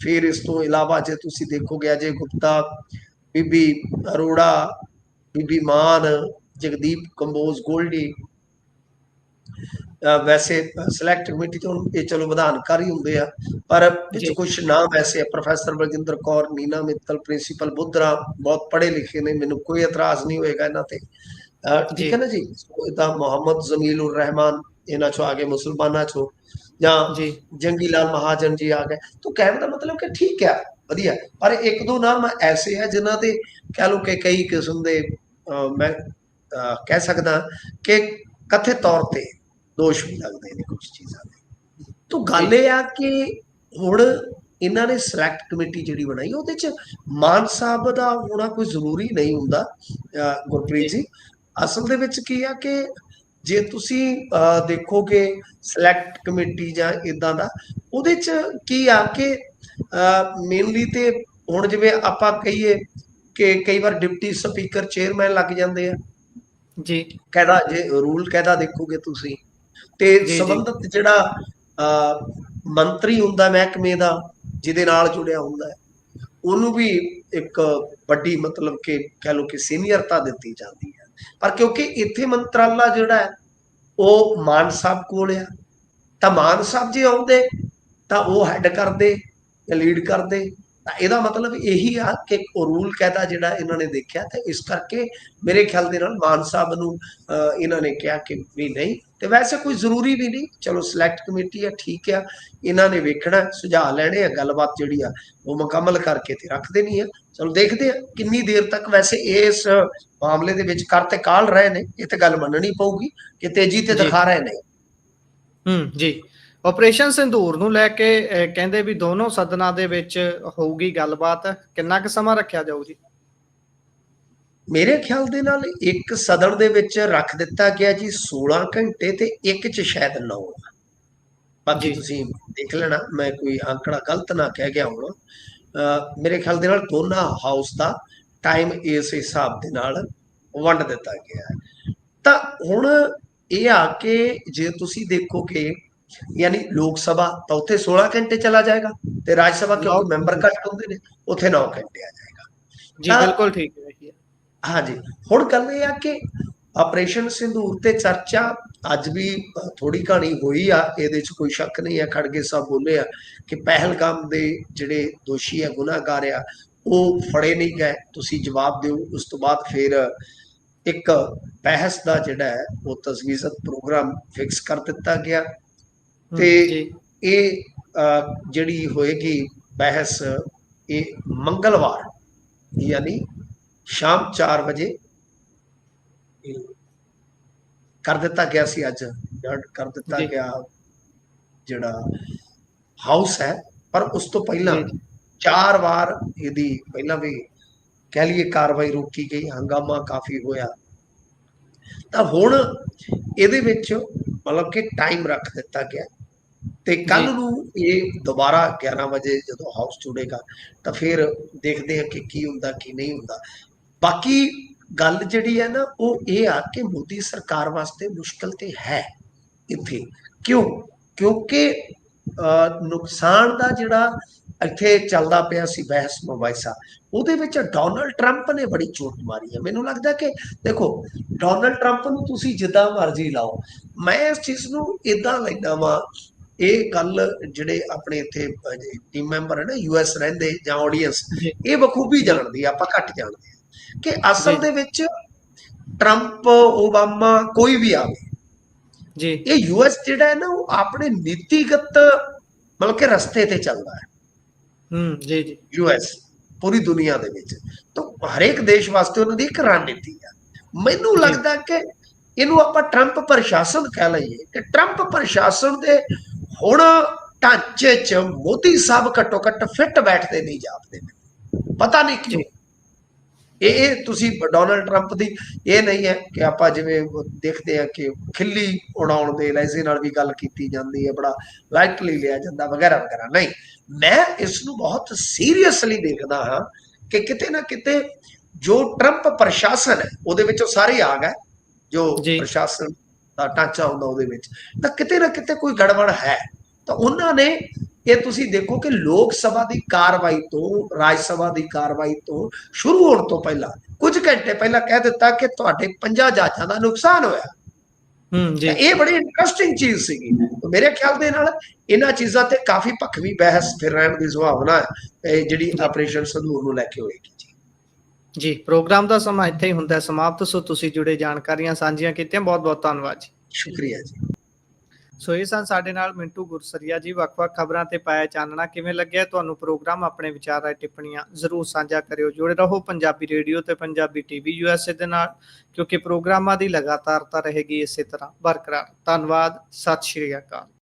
ਫਿਰ ਇਸ ਤੋਂ ਇਲਾਵਾ ਜੇ ਤੁਸੀਂ ਦੇਖੋਗੇ ਅਜੇ ਗੁਪਤਾ ਬੀਬੀ ਅਰੋੜਾ ਬੀਬੀ ਮਾਨ ਜਗਦੀਪ ਕੰਬੋਜ ਗੋਲਡੀ ਵੈਸੇ ਸਿਲੈਕਟ ਕਮੇਟੀ ਤੋਂ ਇਹ ਚਲੋ ਵਿਧਾਨਕਾਰੀ ਹੁੰਦੇ ਆ ਪਰ ਵਿੱਚ। ਕੁਝ ਨਾਮ ਐਸੇ ਆ ਪ੍ਰੋਫੈਸਰ ਬਲਜਿੰਦਰ ਕੌਰ ਨੀਨਾ ਮਿੱਤਲ ਪ੍ਰਿੰਸੀਪਲ ਬੁੱਧਰਾ ਬਹੁਤ ਪੜ੍ਹੇ ਲਿਖੇ ਨੇ ਮੈਨੂੰ ਕੋਈ ਇਤਰਾਜ਼ ਨਹੀਂ ਹੋਏਗਾ ਇਹਨਾਂ ਤੇ। ਠੀਕ ਹੈ ਨਾ ਜੀ ਇਦਾਂ ਮੁਹੰਮਦ ਜ਼ਮੀਲ ਉਰ ਰਹਿਮਾਨ ਇਹਨਾਂ ਚੋਂ ਆ ਗਏ ਮੁਸਲਮਾਨਾਂ ਚੋਂ ਜਾਂ ਜੀ। ਜੰਗੀ ਲਾਲ ਮਹਾਜਨ ਜੀ ਆ ਗਏ। ਤਾਂ ਕਹਿਣ ਦਾ ਮਤਲਬ ਕਿ ਠੀਕ ਹੈ ਵਧੀਆ। ਪਰ ਇੱਕ ਦੋ ਨਾਮ ਐਸੇ ਆ ਜਿਨ੍ਹਾਂ ਦੇ ਕਹਿ ਲਓ ਕਿ ਕਈ ਕਿਸਮ ਦੇ ਮੈਂ ਕਹਿ ਸਕਦਾ ਕਿ ਕਥਿਤ ਤੌਰ ਤੇ ਦੋਸ਼ ਵੀ ਲੱਗਦੇ ਨੇ ਕੁਝ ਚੀਜ਼ਾਂ ਦੇ। ਤਾਂ ਗੱਲ ਇਹ ਆ ਕਿ ਹੁਣ ਇਹਨਾਂ ਨੇ ਸਿਲੈਕਟ ਕਮੇਟੀ ਜਿਹੜੀ ਬਣਾਈ ਉਹਦੇ ਚ ਮਾਨ ਸਾਹਿਬ ਦਾ ਹੋਣਾ ਕੋਈ ਜ਼ਰੂਰੀ ਨਹੀਂ ਹੁੰਦਾ ਗੁਰਪ੍ਰੀਤ ਜੀ। ਅਸਲ ਦੇ ਵਿੱਚ ਕੀ ਆ ਕਿ ਜੇ ਤੁਸੀਂ ਦੇਖੋਗੇ ਸਿਲੈਕਟ ਕਮੇਟੀ ਜਾਂ ਇਦਾਂ ਦਾ ਉਹਦੇ ਚ ਕੀ ਆ ਕਿ ਮੇਨਲੀ ਤੇ ਹੁਣ ਜਿਵੇਂ ਆਪਾਂ ਕਹੀਏ ਕਿ ਕਈ ਵਾਰ ਡਿਪਟੀ ਸਪੀਕਰ ਚੇਅਰਮੈਨ ਲੱਗ ਜਾਂਦੇ ਆ। ਜੀ। ਕਾਇਦਾ ਜੇ ਰੂਲ ਕਾਇਦਾ ਦੇਖੋਗੇ ਤੁਸੀਂ ਤੇ। ਸੰਬੰਧਿਤ ਜਿਹੜਾ ਮੰਤਰੀ ਹੁੰਦਾ ਮਹਿਕਮੇ ਦਾ ਜਿਹਦੇ ਨਾਲ ਜੁੜਿਆ ਹੁੰਦਾ ਹੈ ਉਹਨੂੰ ਵੀ ਇੱਕ ਵੱਡੀ ਮਤਲਬ ਕਿ ਕਹਿ ਲਓ ਕਿ ਸੀਨੀਅਰਤਾ ਦਿੱਤੀ ਜਾਂਦੀ ਹੈ। ਪਰ ਕਿਉਂਕਿ ਇੱਥੇ ਮੰਤਰਾਲਾ ਜਿਹੜਾ ਹੈ, ਉਹ ਮਾਨ ਸਾਹਿਬ ਕੋਲ ਆ। ਤਾਂ ਮਾਨ ਸਾਹਿਬ ਜੇ ਆਉਂਦੇ, ਤਾਂ ਉਹ ਹੈੱਡ ਕਰਦੇ ਜਾਂ ਲੀਡ ਕਰਦੇ। ਤਾਂ ਇਹਦਾ ਮਤਲਬ ਇਹੀ ਆ ਕਿ ਉਹ ਰੂਲ ਕਾਇਦਾ ਜਿਹੜਾ ਇਹਨਾਂ ਨੇ ਦੇਖਿਆ ਤੇ ਇਸ ਕਰਕੇ ਮੇਰੇ ਖਿਆਲ ਦੇ ਨਾਲ ਮਾਨ ਸਾਹਿਬ ਨੂੰ ਇਹਨਾਂ ਨੇ ਕਿਹਾ ਕਿ ਵੀ ਨਹੀਂ। ਤੇ ਵੈਸੇ ਕੋਈ ਜ਼ਰੂਰੀ ਵੀ ਨਹੀਂ। ਚਲੋ ਸਿਲੈਕਟ ਕਮੇਟੀ ਆ ਠੀਕ ਆ। ਇਹਨਾਂ ਨੇ ਵੇਖਣਾ ਸੁਝਾਅ ਲੈਣੇ ਆ ਗੱਲਬਾਤ ਜਿਹੜੀ ਆ ਉਹ ਮੁਕੰਮਲ ਕਰਕੇ ਤੇ ਰੱਖ ਦੇਣੀ ਆ। ਚਲੋ ਦੇਖਦੇ ਆ ਕਿੰਨੀ ਦੇਰ ਤੱਕ ਵੈਸੇ ਇਸ ਮਾਮਲੇ ਦੇ ਵਿੱਚ ਕਰ ਤੇ ਕਾਲ ਰਹੇ ਨੇ ਇਹ ਤੇ ਗੱਲ ਮੰਨਣੀ ਪਊਗੀ ਕਿ ਤੇਜ਼ੀ ਤੇ। ਦਿਖਾ ਰਹੇ ਨੇ। ਹੂੰ ਜੀ। ਆਪਰੇਸ਼ਨ ਸਿੰਦੂਰ ਨੂੰ ਲੈ ਕੇ ਕਹਿੰਦੇ ਵੀ ਦੋਨੋਂ ਸਦਨਾਂ ਦੇ ਵਿੱਚ ਹੋਊਗੀ ਗੱਲਬਾਤ। ਕਿੰਨਾ ਕੁ ਸਮਾਂ ਰੱਖਿਆ ਜਾਊ ਜੀ? ਮੇਰੇ ਖਿਆਲ ਦੇ ਨਾਲ ਇੱਕ ਸਦਨ ਦੇ ਵਿੱਚ ਰੱਖ ਦਿੱਤਾ ਗਿਆ ਜੀ 16 ਘੰਟੇ ਤੇ ਇੱਕ ਚ ਸ਼ਾਇਦ 9 ਬਾਕੀ। ਤੁਸੀਂ ਦੇਖ ਲੈਣਾ ਮੈਂ ਕੋਈ ਅੰਕੜਾ ਗਲਤ ਨਾ ਕਹਿ ਗਿਆ ਹੁਣ। ਮੇਰੇ ਖਿਆਲ ਦੇ ਨਾਲ ਦੋਨਾਂ ਹਾਊਸ ਦਾ ਟਾਈਮ ਇਸ ਹਿਸਾਬ ਦੇ ਨਾਲ ਵੰਡ ਦਿੱਤਾ ਗਿਆ ਤਾਂ ਹੁਣ ਇਹ ਆ ਕਿ ਜੇ ਤੁਸੀਂ ਦੇਖੋ ਕਿ ਯਾਨੀ ਲੋਕ ਸਭਾ ਤਾਂ ਉੱਥੇ 16 ਘੰਟੇ ਚਲਾ ਜਾਏਗਾ ਤੇ ਰਾਜ ਸਭਾ ਕਿਉਂਕਿ ਮੈਂਬਰ ਘੱਟ। ਹੁੰਦੇ ਨੇ ਉੱਥੇ 9 ਘੰਟੇ ਆ ਜਾਏਗਾ। ਜੀ ਬਿਲਕੁਲ ਠੀਕ ਹੈ ਜੀ। ਹਾਂਜੀ ਹੁਣ ਗੱਲ ਇਹ ਆ ਕਿ ਆਪਰੇਸ਼ਨ ਸਿੰਧੂਰ ਤੇ ਚਰਚਾ ਅੱਜ ਵੀ ਥੋੜੀ ਕਹਾਣੀ ਹੋਈ ਆ ਇਹਦੇ 'ਚ ਕੋਈ ਸ਼ੱਕ ਨਹੀਂ ਹੈ ਖੜਗੇ ਸਾਹਿਬ ਬੋਲੇ ਆ ਕਿ ਪਹਿਲਗਾਮ ਦੇ ਜਿਹੜੇ ਦੋਸ਼ੀ ਆ ਗੁਨਾਹਗਾਰ ਆ ਉਹ ਫੜੇ ਨਹੀਂ ਗਏ। ਤੁਸੀਂ ਜਵਾਬ ਦਿਓ ਉਸ ਤੋਂ ਬਾਅਦ ਫਿਰ ਇੱਕ ਬਹਿਸ ਦਾ ਜਿਹੜਾ ਉਹ ਤਸਵੀਜ਼ਤ ਪ੍ਰੋਗਰਾਮ ਫਿਕਸ ਕਰ ਦਿੱਤਾ ਗਿਆ। ਤੇ- ਇਹ ਜਿਹੜੀ ਹੋਏਗੀ ਬਹਿਸ ਇਹ ਮੰਗਲਵਾਰ ਯਾਨੀ ਸ਼ਾਮ 4 ਵਜੇ ਕਰ ਦਿੱਤਾ ਗਿਆ ਸੀ ਅੱਜ ਕਰ ਦਿੱਤਾ। ਗਿਆ ਜਿਹੜਾ ਹਾਊਸ ਹੈ ਪਰ ਉਸ ਤੋਂ ਪਹਿਲਾਂ। ਚਾਰ ਵਾਰ ਇਹਦੀ ਪਹਿਲਾਂ ਵੀ ਕਹਿ ਲਈਏ ਕਾਰਵਾਈ ਰੋਕੀ ਗਈ ਹੰਗਾਮਾ ਕਾਫੀ ਹੋਇਆ ਤਾਂ ਹੁਣ ਇਹਦੇ ਵਿੱਚ ਮਤਲਬ ਕਿ ਟਾਈਮ ਰੱਖ ਦਿੱਤਾ ਗਿਆ ਤੇ ਕੱਲ। ਨੂੰ ਇਹ ਦੁਬਾਰਾ 11 ਵਜੇ ਜਦੋਂ ਹਾਊਸ ਜੁੜੇਗਾ ਤਾਂ ਫਿਰ ਦੇਖਦੇ ਹਾਂ ਕਿ ਕੀ ਹੁੰਦਾ ਕੀ ਨਹੀਂ ਹੁੰਦਾ। ਬਾਕੀ ਗੱਲ ਜਿਹੜੀ ਹੈ ਨਾ ਉਹ ਇਹ ਆ ਕਿ ਮੋਦੀ ਸਰਕਾਰ ਵਾਸਤੇ ਮੁਸ਼ਕਲ ਤੇ ਹੈ ਇੱਥੇ। ਕਿਉਂ? ਕਿਉਂਕਿ ਨੁਕਸਾਨ ਦਾ ਜਿਹੜਾ ਇੱਥੇ ਚੱਲਦਾ ਪਿਆ ਸੀ ਬਹਿਸ ਮੁਬਾਇਸਾ ਉਹਦੇ ਵਿੱਚ ਡੋਨਲਡ ਟਰੰਪ ਨੇ ਬੜੀ ਚੋਟ ਮਾਰੀ ਹੈ। ਮੈਨੂੰ ਲੱਗਦਾ ਕਿ ਦੇਖੋ ਡੋਨਲਡ ਟਰੰਪ ਨੂੰ ਤੁਸੀਂ ਜਿੱਦਾਂ ਮਰਜ਼ੀ ਲਾਓ। ਮੈਂ ਇਸ ਚੀਜ਼ ਨੂੰ ਇਦਾਂ ਲੈਂਦਾ ਵਾਂ ਇਹ ਗੱਲ ਜਿਹੜੇ ਆਪਣੇ ਇੱਥੇ ਟੀਮ ਮੈਂਬਰ ਹੈ ਨਾ ਯੂਐਸ ਰਹਿੰਦੇ ਜਾਂ ਆਡੀਅנס। ਇਹ ਬਖੂਬੀ ਜਾਣਦੀ ਆਪਾਂ ਘੱਟ ਜਾਣਦੇ ਆ ਕਿ ਅਸਲ। ਦੇ ਵਿੱਚ ਟਰੰਪ ਓਬਾਮਾ ਕੋਈ ਵੀ ਆਵੇ ਜੀ ਇਹ ਯੂਐਸ ਜਿਹੜਾ ਹੈ ਨਾ ਉਹ ਆਪਣੇ ਨੀਤੀਗਤ ਮਤਲਬ ਕਿ ਰਸਤੇ ਤੇ ਚੱਲਦਾ ਹੈ ਹੂੰ ਜੀ ਜੀ ਯੂਐਸ ਪੂਰੀ ਦੁਨੀਆ ਦੇ ਵਿੱਚ ਤਾਂ ਹਰੇਕ ਦੇਸ਼ ਵਾਸਤੇ ਉਹਨਾਂ ਦੀ ਇੱਕ ਰਣਨੀਤੀ ਆ ਮੈਨੂੰ। ਲੱਗਦਾ ਕਿ ਇਹਨੂੰ ਆਪਾਂ ਟਰੰਪ ਪ੍ਰਸ਼ਾਸਨ ਕਹਿ ਲਈਏ ਕਿ ਟਰੰਪ ਪ੍ਰਸ਼ਾਸਨ ਦੇ ਹੁਣ ਢਾਂਚੇ 'ਚ ਮੋਦੀ ਸਾਹਿਬ ਘੱਟੋ ਘੱਟ ਫਿੱਟ ਬੈਠਦੇ ਨਹੀਂ ਜਾਪਦੇ ਨੇ। ਪਤਾ ਨਹੀਂ ਕਿਉਂ। ਇਹ ਤੁਸੀਂ ਡੋਨਲਡ ਟਰੰਪ ਦੀ ਇਹ ਨਹੀਂ ਹੈ ਕਿ ਆਪਾਂ ਜਿਵੇਂ ਦੇਖਦੇ ਆ ਕਿ ਖਿੱਲੀ ਉਡਾਉਣ ਦੇ ਲਹਿਜ਼ੇ ਨਾਲ ਵੀ ਗੱਲ ਕੀਤੀ ਜਾਂਦੀ ਹੈ ਬੜਾ ਲਾਈਟਲੀ ਲਿਆ ਜਾਂਦਾ ਵਗੈਰਾ ਵਗੈਰਾ। ਨਹੀਂ ਮੈਂ ਇਸ ਨੂੰ ਬਹੁਤ ਸੀਰੀਅਸਲੀ ਦੇਖਦਾ ਹਾਂ ਕਿ ਕਿਤੇ ਨਾ ਕਿਤੇ ਜੋ ਟਰੰਪ ਪ੍ਰਸ਼ਾਸਨ ਹੈ ਉਹਦੇ ਵਿੱਚੋਂ ਸਾਰੇ ਆ ਗਏ ਜੀ। ਪ੍ਰਸ਼ਾਸਨ ਢਾਂਚਾ ਹੁੰਦਾ ਉਹਦੇ ਵਿੱਚ। ਤਾਂ ਕਿਤੇ ਨਾ ਕਿਤੇ ਕੋਈ ਗੜਬੜ ਹੈ। ਤਾਂ ਉਹਨਾਂ ਨੇ ਇਹ ਤੁਸੀਂ ਦੇਖੋ ਕਿ ਲੋਕ ਸਭਾ ਦੀ ਕਾਰਵਾਈ ਤੋਂ ਰਾਜ ਸਭਾ ਦੀ ਕਾਰਵਾਈ ਤੋਂ ਸ਼ੁਰੂ ਹੋਣ ਤੋਂ ਪਹਿਲਾਂ ਕੁਝ ਘੰਟੇ ਪਹਿਲਾਂ ਕਹਿ ਦਿੱਤਾ ਕਿ ਤੁਹਾਡੇ 50 ਜਹਾਜ਼ਾਂ ਦਾ ਨੁਕਸਾਨ ਹੋਇਆ। ਹੂੰ ਜੀ। ਇਹ ਬੜੀ ਇੰਟਰਸਟਿੰਗ ਚੀਜ਼ ਸੀਗੀ। ਮੇਰੇ ਖਿਆਲ ਦੇ ਨਾਲ ਇਹਨਾਂ ਚੀਜ਼ਾਂ ਤੇ ਕਾਫੀ ਭਖਵੀ ਬਹਿਸ ਫਿਰ ਰਹਿਣ ਦੀ ਸੰਭਾਵਨਾ ਹੈ ਇਹ ਜਿਹੜੀ ਆਪਰੇਸ਼ਨ ਸੰਦੂਰ ਨੂੰ ਲੈ ਕੇ ਹੋਏਗੀ ਜੀ ਪ੍ਰੋਗਰਾਮ ਦਾ ਸਮਾਂ ਇੱਥੇ ਹੀ ਹੁੰਦਾ ਹੈ ਸਮਾਪਤ। ਸੋ ਤੁਸੀਂ ਜੁੜੇ ਜਾਣਕਾਰੀਆਂ ਸਾਂਝੀਆਂ ਕੀਤੀਆਂ। ਬਹੁਤ ਬਹੁਤ ਧੰਨਵਾਦ ਜੀ। ਸ਼ੁਕਰੀਆ ਜੀ। ਸੋ ਇਹ ਸਨ ਸਾਡੇ ਨਾਲ ਮਿੰਟੂ ਗੁਰਸਰੀਆ ਜੀ। ਵੱਖ-ਵੱਖ ਖਬਰਾਂ ਤੇ ਪਾਇਆ ਚਾਨਣਾ ਕਿਵੇਂ ਲੱਗਿਆ? ਤੁਹਾਨੂੰ ਪ੍ਰੋਗਰਾਮ ਆਪਣੇ ਵਿਚਾਰ ਰਾਏ ਟਿੱਪਣੀਆਂ ਜ਼ਰੂਰ ਸਾਂਝਾ ਕਰਿਓ। ਜੁੜੇ ਰਹੋ ਪੰਜਾਬੀ ਰੇਡੀਓ ਤੇ ਪੰਜਾਬੀ ਟੀਵੀ ਯੂਐਸਏ ਦੇ ਨਾਲ ਕਿਉਂਕਿ ਪ੍ਰੋਗਰਾਮਾਂ ਦੀ ਲਗਾਤਾਰਤਾ ਰਹੇਗੀ ਇਸੇ ਤਰ੍ਹਾਂ। ਬਰਕਰਾਰ। ਧੰਨਵਾਦ। ਸਤਿ ਸ਼੍ਰੀ ਅਕਾਲ।